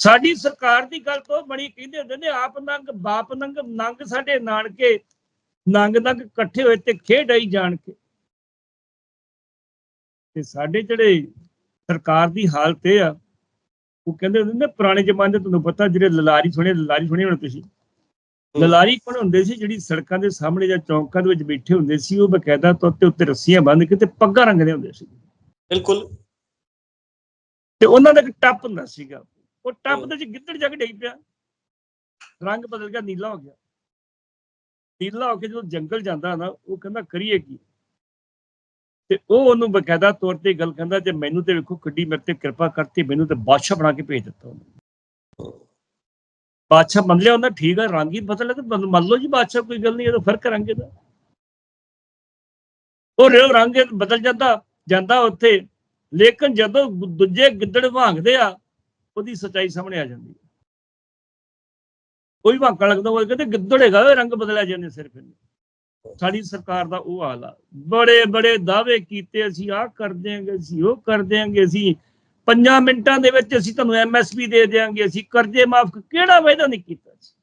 ਸਾਡੀ ਸਰਕਾਰ ਦੀ ਗੱਲ ਤੋਂ ਬੜੀ ਕਹਿੰਦੇ ਹੁੰਦੇ ਨੇ ਆਪ ਨੰਗ ਬਾਪ ਨੰਗ ਨੰਗ ਸਾਡੇ ਨਾਨਕੇ ਨੰਗ ਨੰਗ ਇਕੱਠੇ ਹੋਏ ਤੇ ਖੇਡ ਆਈ ਜਾਣ ਕੇ। ਤੇ ਸਾਡੇ ਜਿਹੜੇ ਸਰਕਾਰ ਦੀ ਹਾਲਤ ਇਹ ਆ ਉਹ ਕਹਿੰਦੇ ਹੁੰਦੇ ਨੇ ਪੁਰਾਣੇ ਜ਼ਮਾਨੇ ਤੁਹਾਨੂੰ ਪਤਾ ਜਿਹੜੇ ਲਲਾਰੀ ਸੁਣੇ ਲਲਾਰੀ ਸੁਣੇ ਹੁਣ ਤੁਸੀਂ? ਲਲਾਰੀ ਕੋਣ ਹੁੰਦੇ ਸੀ? ਜਿਹੜੀ ਸੜਕਾਂ ਦੇ ਸਾਹਮਣੇ ਜਾਂ ਚੌਂਕਾਂ ਦੇ ਵਿੱਚ ਬੈਠੇ ਹੁੰਦੇ ਸੀ ਉਹ ਬਕਾਇਦਾ ਤੌਰ ਤੇ ਉੱਤੇ ਰੱਸੀਆਂ ਬੰਨ੍ਹ ਕੇ ਤੇ ਪੱਗਾਂ ਰੰਗਦੇ ਹੁੰਦੇ ਸੀ। ਬਿਲਕੁਲ। ਤੇ ਉਹਨਾਂ ਦਾ ਇੱਕ ਟੱਪ ਹੁੰਦਾ ਸੀਗਾ। ਉਹ ਟੱਪ। ਦੇ ਵਿੱਚ ਗਿੱਦੜ ਜਾ ਕੇ ਡਿੱਗ ਪਿਆ। ਰੰਗ ਬਦਲ ਗਿਆ ਨੀਲਾ ਹੋ ਗਿਆ। ਨੀਲਾ ਹੋ ਕੇ ਜਦੋਂ ਜੰਗਲ ਜਾਂਦਾ ਨਾ, ਉਹ ਕਹਿੰਦਾ, ਕਰੀਏ ਕੀ? ਤੇ ਉਹ ਉਹਨੂੰ ਬਕਾਇਦਾ ਤੌਰ ਤੇ ਗੱਲ ਕਹਿੰਦਾ ਜੇ ਮੈਨੂੰ ਤੇ ਵੇਖੋ ਕਿੱਡੀ ਮੇਰੇ ਤੇ ਕਿਰਪਾ ਕਰਤੀ, ਮੈਨੂੰ ਤੇ ਬਾਦਸ਼ਾਹ ਬਣਾ ਕੇ ਭੇਜ ਦਿੱਤਾ ਉਹਨੇ। ਬਾਦਸ਼ਾਹ ਮੰਨ ਲਿਆ ਉਹਨਾਂ, ਠੀਕ ਹੈ ਰੰਗ ਹੀ ਬਦਲ ਤੇ ਮੰਨ ਲਓ ਜੀ ਬਾਦਸ਼ਾਹ ਕੋਈ ਗੱਲ ਨਹੀਂ, ਇਹ ਤਾਂ ਫ਼ਰਕ ਹੈ ਰੰਗ ਦਾ ਉਹ ਰਿਓ ਰੰਗ ਬਦਲ ਜਾਂਦਾ ਜਾਂਦਾ ਉੱਥੇ, ਲੇਕਿਨ ਜਦੋਂ ਦੂਜੇ ਗਿੱਦੜ ਵਾਂਗਦੇ ਆ, ਉਹਦੀ ਸਚਾਈ ਸਾਹਮਣੇ ਆ ਜਾਂਦੀ ਹੈ। ਕੋਈ ਭਾਂਕਾ ਲੱਗਦਾ ਉਹ ਕਹਿੰਦੇ ਗਿੱਦੜ ਹੈਗਾ ਉਹ ਰੰਗ ਬਦਲਿਆ ਜਾਂਦੇ ਸਿਰਫ ਇਹਨੇ ਸਾਡੀ ਸਰਕਾਰ ਦਾ ਉਹ ਹਾਲ ਆ। ਬੜੇ ਬੜੇ ਦਾਅਵੇ ਕੀਤੇ, ਅਸੀਂ ਆਹ ਕਰ ਦਿਆਂਗੇ, ਅਸੀਂ ਉਹ ਕਰ ਦਿਆਂਗੇ, ਅਸੀਂ ਪੰਜਾਂ ਮਿੰਟਾਂ ਦੇ ਵਿੱਚ ਅਸੀਂ ਤੁਹਾਨੂੰ ਐਮਐਸਪੀ ਦੇ ਦਿਆਂਗੇ, ਅਸੀਂ ਕਰਜ਼ੇ ਮਾਫ ਕਿਹੜਾ ਵਾਅਦਾ ਨਹੀਂ ਕੀਤਾ ਸੀ?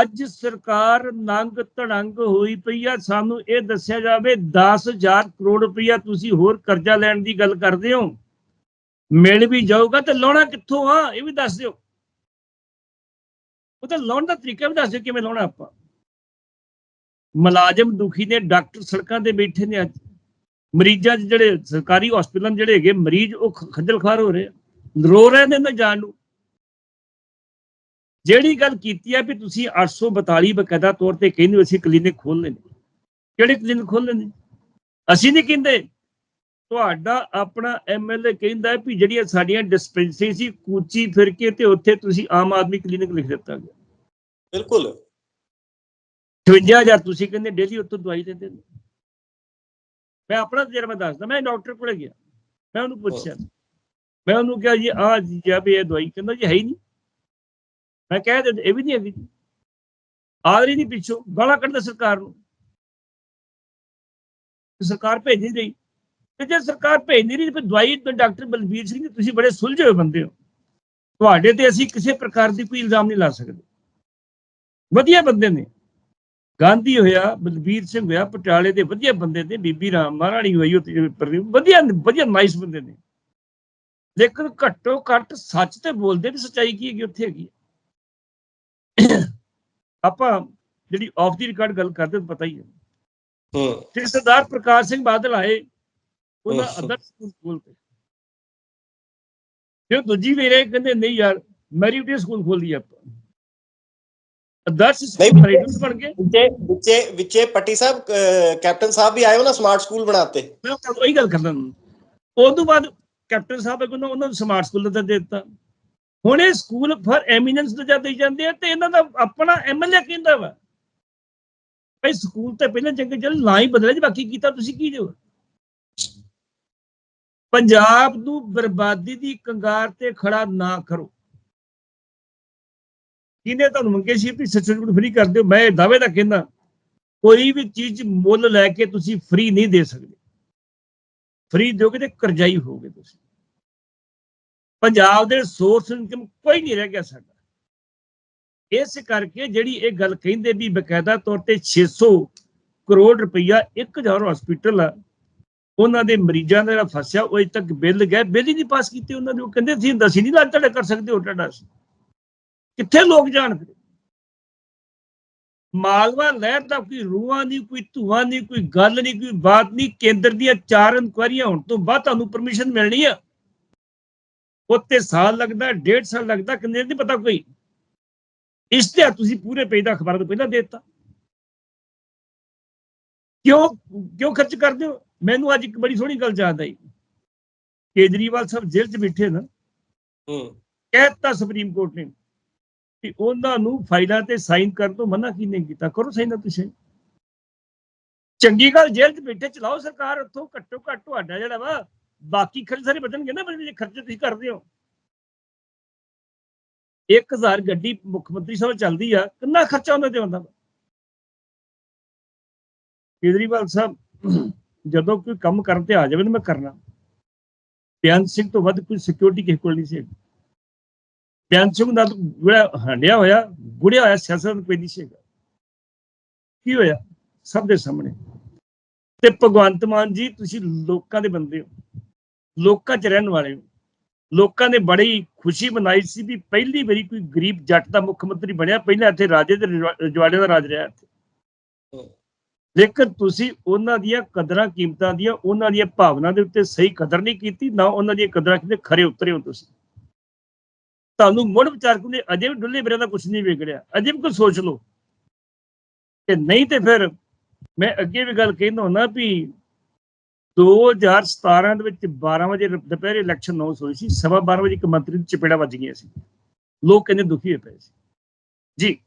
ਅੱਜ ਸਰਕਾਰ ਨੰਗ ਧੜੰਗ ਹੋਈ ਪਈ ਆ, ਸਾਨੂੰ ਇਹ ਦੱਸਿਆ ਜਾਵੇ 10000 ਕਰੋੜ ਰੁਪਇਆ ਤੁਸੀਂ ਹੋਰ ਕਰਜ਼ਾ ਲੈਣ ਦੀ ਗੱਲ ਕਰਦੇ ਹੋ। ਮਿਲ ਵੀ ਜਾਊਗਾ ਤੇ ਲਾਉਣਾ ਕਿੱਥੋਂ ਆ, ਇਹ ਵੀ ਦੱਸ ਦਿਓ। ਉਹ ਤਾਂ ਲਾਉਣ ਦਾ ਤਰੀਕਾ ਵੀ ਦੱਸ ਦਿਓ ਕਿਵੇਂ ਲਾਉਣਾ ਆਪਾਂ। ਮੁਲਾਜ਼ਮ ਦੁਖੀ ਨੇ, ਡਾਕਟਰ ਸੜਕਾਂ ਤੇ ਬੈਠੇ ਨੇ ਅੱਜ। ਮਰੀਜ਼ਾਂ 'ਚ ਜਿਹੜੇ ਸਰਕਾਰੀ ਹਸਪਤਾਲਾਂ ਜਿਹੜੇ ਹੈਗੇ, ਮਰੀਜ਼ ਉਹ ਖੱਜਲ ਖੁਆਰ ਹੋ ਰਹੇ ਆ। ਰੋ ਰਹੇ ਨੇ ਨਾ ਜਾਣ ਨੂੰ। ਜਿਹੜੀ ਗੱਲ ਕੀਤੀ ਹੈ ਵੀ ਤੁਸੀਂ 842 ਬਕਾਇਦਾ ਤੌਰ ਤੇ ਕਹਿੰਦੇ ਅਸੀਂ ਕਲੀਨਿਕ ਖੋਲ੍ਹਣੇ ਨੇ। ਕਿਹੜੇ ਕਲੀਨਿਕ ਖੋਲ੍ਹਣੇ ਨੇ? ਅਸੀਂ ਨਹੀਂ ਕਹਿੰਦੇ। ਤੁਹਾਡਾ ਆਪਣਾ ਐਮਐਲਏ ਕਹਿੰਦਾ ਹੈ ਵੀ ਜਿਹੜੀਆਂ ਸਾਡੀਆਂ ਡਿਸਪੈਂਸਰੀ ਸੀ ਕੂਚੀ ਫਿਰ ਕੇ ਤੇ ਉੱਥੇ ਤੁਸੀਂ ਆਮ ਆਦਮੀ ਕਲੀਨਿਕ ਲਿਖ ਦਿੱਤਾ ਗਿਆ। ਬਿਲਕੁਲ। 58000 ਤੁਸੀਂ ਕਹਿੰਦੇ ਡੇਲੀ ਉੱਥੋਂ ਦਵਾਈ ਦਿੰਦੇ। ਨੇ ਮੈਂ ਆਪਣਾ ਤਜਰਬਾ ਦੱਸਦਾ ਮੈਂ ਡਾਕਟਰ ਕੋਲੇ ਗਿਆ। ਮੈਂ ਉਹਨੂੰ ਪੁੱਛਿਆ। ਮੈਂ ਉਹਨੂੰ ਕਿਹਾ ਜੀ ਆਹ ਜੀ ਆ ਵੀ ਇਹ ਦਵਾਈ ਕਹਿੰਦਾ ਜੀ ਹੈ ਹੀ ਨਹੀਂ। ਮੈਂ ਕਹਿ ਦਿੱਤਾ ਇਹ ਵੀ ਨਹੀਂ ਹੈਗੀ। ਜੀ ਆ ਰਹੀ ਨਹੀਂ ਪਿੱਛੋਂ ਗਾਲਾਂ ਕੱਢਦਾ ਸਰਕਾਰ ਨੂੰ। ਸਰਕਾਰ ਭੇਜ ਨਹੀਂ ਰਹੀ। ਤੇ ਜੇ ਸਰਕਾਰ ਭੇਜ ਨਹੀਂ ਰਹੀ ਫਿਰ ਦਵਾਈ ਤੇ ਡਾਕਟਰ ਬਲਬੀਰ ਸਿੰਘ ਤੁਸੀਂ ਬੜੇ ਸੁਲਝੇ ਹੋਏ ਬੰਦੇ ਹੋ। ਤੁਹਾਡੇ ਤੇ ਅਸੀਂ ਕਿਸੇ ਪ੍ਰਕਾਰ ਦੀ ਕੋਈ ਇਲਜ਼ਾਮ ਨਹੀਂ ਲਾ ਸਕਦੇ। ਵਧੀਆ ਬੰਦੇ ਨੇ। ਗਾਂਧੀ ਹੋਇਆ ਬਲਬੀਰ ਸਿੰਘ ਹੋਇਆ ਪਟਿਆਲੇ ਦੇ ਵਧੀਆ ਬੰਦੇ ਨੇ ਬੀਬੀ ਰਾਮ ਮਹਾਰਾਣੀ ਹੋਈ ਪਰ- ਵਧੀਆ ਵਧੀਆ ਨਾਈਸ ਬੰਦੇ ਨੇ। ਲੇਕਿਨ ਘੱਟੋ ਘੱਟ ਸੱਚ ਤੇ ਬੋਲਦੇ ਵੀ ਸੱਚਾਈ ਕੀ ਹੈਗੀ ਉੱਥੇ ਹੈਗੀ। ਆਪਾਂ ਜਿਹੜੀ ਆਫ ਦੀ ਰਿਕਾਰਡ ਗੱਲ ਕਰਦੇ ਤਾਂ ਪਤਾ ਹੀ ਹੈ। ਹੂੰ। ਤੇ ਸਰਦਾਰ ਪ੍ਰਕਾਸ਼ ਸਿੰਘ ਬਾਦਲ ਆਏ। ਹਮ। ਅਦਰ ਸਕੂਲ ਖੋਲ ਤੇ। ਫਿਰ ਦੂਜੀ ਵੇਰੇ ਕਹਿੰਦੇ ਨਹੀਂ ਯਾਰ ਮੈਰੀਟਰੀ ਸਕੂਲ ਖੋਲ ਲਈ ਆਪਾਂ। ਸਕੂਲ ਮੈਰੀਟਰੀ ਬਣ ਗਏ। ਵਿੱਚੇ ਵਿੱਚੇ ਵਿੱਚੇ ਪੱਟੀ ਸਾਹਿਬ ਕੈਪਟਨ ਸਾਹਿਬ ਵੀ ਆਏ ਹੋ ਨਾ ਸਮਾਰਟ ਸਕੂਲ ਬਣਾਤੇ। ਮੈਂ ਉਹ- ਗੱਲ ਕਰਦਾ ਉਸ ਤੋਂ ਬਾਅਦ ਕੈਪਟਨ ਸਾਹਿਬ ਨੇ ਉਹਨਾਂ ਨੂੰ ਸਮਾਰਟ ਸਕੂਲ ਦਾ ਦੇ ਦਿੱਤਾ। ਹੁਣ ਇਹ ਸਕੂਲ ਫਰ ਐਮੀਨੈਂਸ ਦਾ ਜਦ ਆ ਤੇ ਇਹਨਾਂ ਦਾ ਆਪਣਾ ਐਮਐਲਏ ਕਹਿੰਦਾ ਵਾ। ਭਈ ਸਕੂਲ ਤੇ ਪਹਿਲਾਂ ਚੰਗੇ ਚੱਲ ਨਾ ਹੀ ਬਦਲੇ ਜੀ ਬਾਕੀ ਕੀਤਾ ਤੁਸੀਂ ਕੀ ਜੋ। ਪੰਜਾਬ ਨੂੰ ਬਰਬਾਦੀ ਦੀ ਕੰਗਾਰ ਤੇ ਖੜਾ ਨਾ ਕਰੋ। ਕਿਹਨੇ ਤੁਹਾਨੂੰ ਮੰਗੇ ਸੀ ਵੀ ਸਰਟੀਫਿਕੇਟ ਫ੍ਰੀ ਕਰ ਦਿਓ? ਮੈਂ ਦਾਅਵੇ ਦਾ ਕਹਿੰਦਾ, ਕੋਈ ਵੀ ਚੀਜ਼ ਮੁੱਲ ਲੈ ਕੇ ਤੁਸੀਂ ਫ੍ਰੀ ਨਹੀਂ ਦੇ ਸਕਦੇ। ਫ੍ਰੀ ਦਿਓਗੇ ਤੇ ਕਰਜ਼ਾਈ ਹੋਗੇ ਤੁਸੀਂ। ਪੰਜਾਬ ਦੇ ਸੋਰਸ ਇਨਕਮ ਕੋਈ ਨਹੀਂ ਰਹਿ ਗਿਆ ਸਾਡਾ। ਇਸ ਕਰਕੇ ਜਿਹੜੀ ਇਹ ਗੱਲ ਕਹਿੰਦੇ ਵੀ ਬਕਾਇਦਾ ਤੌਰ ਤੇ 600 ਕਰੋੜ ਰੁਪਈਆ 1000 ਹਸਪੀਟਲ ਆ ਉਹਨਾਂ ਦੇ ਮਰੀਜ਼ਾਂ ਦਾ ਜਿਹੜਾ ਫਸਿਆ, ਉਹ ਅਜੇ ਤੱਕ ਬਿੱਲ ਗਏ ਬਿੱਲ ਹੀ ਨਹੀਂ ਪਾਸ ਕੀਤੇ ਉਹਨਾਂ ਦੇ। ਉਹ ਕਹਿੰਦੇ ਸੀ ਅਸੀਂ ਨਹੀਂ ਲਾ ਤੁਹਾਡਾ ਕਰ ਸਕਦੇ ਹੋ, ਤੁਹਾਡਾ ਕਿੱਥੇ ਲੋਕ ਜਾਣ ਮਾਲਵਾ ਲਹਿਰ ਦਾ ਕੋਈ ਰੂਹਾਂ ਨਹੀਂ, ਕੋਈ ਧੂਆਂ ਨਹੀਂ, ਕੋਈ ਗੱਲ ਨਹੀਂ, ਕੋਈ ਬਾਤ ਨਹੀਂ। ਕੇਂਦਰ ਦੀਆਂ ਚਾਰ ਇਨਕੁਆਰੀਆਂ ਹੋਣ ਤੋਂ ਬਾਅਦ ਤੁਹਾਨੂੰ ਪਰਮਿਸ਼ਨ ਮਿਲਣੀ ਆ। ਉੱਤੇ ਸਾਲ ਲੱਗਦਾ, ਡੇਢ ਸਾਲ ਲੱਗਦਾ, ਕਿੰਨੇ ਨਹੀਂ ਪਤਾ ਕੋਈ। ਇਸ ਤੇ ਤੁਸੀਂ ਪੂਰੇ ਪੇਜ ਦਾ ਅਖਬਾਰ ਤੋਂ ਪਹਿਲਾਂ ਦੇ ਦਿੱਤਾ। ਕਿਉਂ ਕਿਉਂ ਖਰਚ ਕਰਦੇ ਹੋ? ਮੈਨੂੰ ਅੱਜ ਇੱਕ ਬੜੀ ਸੋਹਣੀ ਗੱਲ ਯਾਦ ਆਈ। ਕੇਜਰੀਵਾਲ ਸਾਹਿਬ ਜੇਲ੍ਹ 'ਚ ਬੈਠੇ ਨਾ ਹੂੰ। ਕਹਿਤਾ ਸੁਪਰੀਮ ਕੋਰਟ ਨੇ ਕਿ ਉਹਨਾਂ ਨੂੰ ਫਾਈਲਾਂ ਤੇ ਸਾਈਨ ਕਰਨ ਤੋਂ ਮਨਾ ਕਿਨੇ ਕੀਤਾ? ਕਰੋ ਸਾਈਨ ਤੁਸੀਂ ਚੰਗੀ ਗੱਲ ਜੇਲ੍ਹ 'ਚ ਬੈਠੇ ਚਲਾਓ ਸਰਕਾਰ ਉੱਥੋਂ ਘੱਟੋ ਘੱਟ ਤੁਹਾਡਾ ਜਿਹੜਾ ਵਾ ਬਾਕੀ ਖਰਚ ਸਾਰੇ ਬਚਣਗੇ ਨਾ ਜੇ ਖਰਚੇ ਤੁਸੀਂ ਕਰਦੇ ਹੋ। 1000 ਗੱਡੀ ਮੁੱਖ ਮੰਤਰੀ ਸਾਹਿਬ ਚੱਲਦੀ ਆ ਕਿੰਨਾ ਖਰਚਾ ਉਹਨਾਂ ਤੇ ਵਾ? ਕੇਜਰੀਵਾਲ ਸਾਹਿਬ ਜਦੋਂ ਕੋਈ ਕੰਮ ਕਰਨ ਤੇ ਆ ਜਾਵੇ ਨਾ ਮੈਂ ਕਰਨਾ। ਬਿਆਨ ਸਿੰਘ ਤੋਂ ਵੱਧ ਕੋਈ ਸਿਕਿਉਰਿਟੀ ਕਿਸੇ ਕੋਲ ਨਹੀਂ ਸੀ ਹੈਗੀ। ਬਿਆਨ ਸਿੰਘ ਦਾ ਗੁੜਾ ਹੰਡਿਆ ਹੋਇਆ ਗੁੜਿਆ ਹੋਇਆ ਸਿਆਸਤ ਕੋਈ ਨਹੀਂ ਸੀਗਾ ਕੀ ਹੋਇਆ? ਸਭ ਦੇ ਸਾਹਮਣੇ। ਤੇ ਭਗਵੰਤ ਮਾਨ ਜੀ, ਤੁਸੀਂ ਲੋਕਾਂ ਦੇ ਬੰਦੇ ਹੋ। ਲੋਕਾਂ 'ਚ ਰਹਿਣ ਵਾਲੇ ਹੋ। ਲੋਕਾਂ ਨੇ ਬੜੀ ਖੁਸ਼ੀ ਮਨਾਈ ਸੀ ਵੀ ਪਹਿਲੀ ਵਾਰੀ ਕੋਈ ਗਰੀਬ ਜੱਟ ਦਾ ਮੁੱਖ ਮੰਤਰੀ ਬਣਿਆ। ਪਹਿਲਾਂ ਇੱਥੇ ਰਾਜੇ ਦੇ ਰਜਵਾੜੇ ਦਾ ਰਾਜ ਰਿਹਾ ਇੱਥੇ। ਲੇਕਿਨ ਤੁਸੀਂ ਉਹਨਾਂ ਦੀਆਂ ਕਦਰਾਂ, ਕੀਮਤਾਂ ਦੀਆਂ, ਉਹਨਾਂ ਦੀਆਂ ਭਾਵਨਾ ਦੇ ਉੱਤੇ ਸਹੀ ਕਦਰ ਨਹੀਂ ਕੀਤੀ, ਨਾ ਉਹਨਾਂ ਦੀਆਂ ਕਦਰਾਂ ਕਿਤੇ ਖਰੇ ਉਤਰੇ ਹੋ ਤੁਸੀਂ। ਤੁਹਾਨੂੰ ਮੁੜ ਵਿਚਾਰ ਕੋਲੇ ਅਜੇ ਵੀ ਡੁੱਲੇ ਬਿਰਾਂ ਦਾ ਕੁਝ ਨਹੀਂ ਵਿਗੜਿਆ। ਅਜੇ ਵੀ ਕੋਈ ਸੋਚ ਲਓ। ਕਿ ਨਹੀਂ ਤੇ ਫਿਰ ਮੈਂ ਅੱਗੇ ਵੀ ਗੱਲ ਕਹਿੰਦਾ ਹੁੰਦਾ ਵੀ 2017 ਦੇ ਵਿੱਚ 12 ਵਜੇ ਦੁਪਹਿਰੇ ਇਲੈਕਸ਼ਨ ਅਨਾਉਂਸ ਹੋਈ ਸੀ, ਸਵਾ 12 ਵਜੇ ਇੱਕ ਮੰਤਰੀ ਦੀ ਚਪੇੜਾ ਵੱਜ ਗਈਆਂ ਸੀ। ਲੋਕ ਕਹਿੰਦੇ ਦੁਖੀ ਹੋਏ ਪਏ ਸੀ। ਜੀ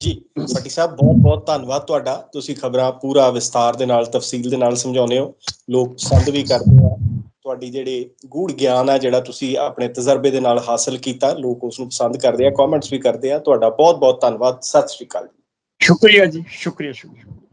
ਜੀ ਪੱਟੀ ਸਾਹਿਬ ਬਹੁਤ ਬਹੁਤ ਧੰਨਵਾਦ ਤੁਹਾਡਾ। ਤੁਸੀਂ ਖਬਰਾਂ ਪੂਰਾ ਵਿਸਤਾਰ ਦੇ ਨਾਲ, ਤਫਸੀਲ ਦੇ ਨਾਲ ਸਮਝਾਉਂਦੇ ਹੋ। ਲੋਕ ਪਸੰਦ ਵੀ ਕਰਦੇ ਆ। ਤੁਹਾਡੀ ਜਿਹੜੇ ਗੂੜ ਗਿਆਨ ਆ, ਜਿਹੜਾ ਤੁਸੀਂ ਆਪਣੇ ਤਜਰਬੇ ਦੇ ਨਾਲ ਹਾਸਲ ਕੀਤਾ, ਲੋਕ ਉਸ ਨੂੰ ਪਸੰਦ ਕਰਦੇ ਆ, ਕਮੈਂਟਸ ਵੀ ਕਰਦੇ ਆ। ਤੁਹਾਡਾ ਬਹੁਤ ਬਹੁਤ ਧੰਨਵਾਦ। ਸਤਿ ਸ਼੍ਰੀ ਅਕਾਲ ਸ਼ੁਕਰੀਆ ਜੀ, ਸ਼ੁਕਰੀਆ ਸ਼ੁਕਰੀਆ।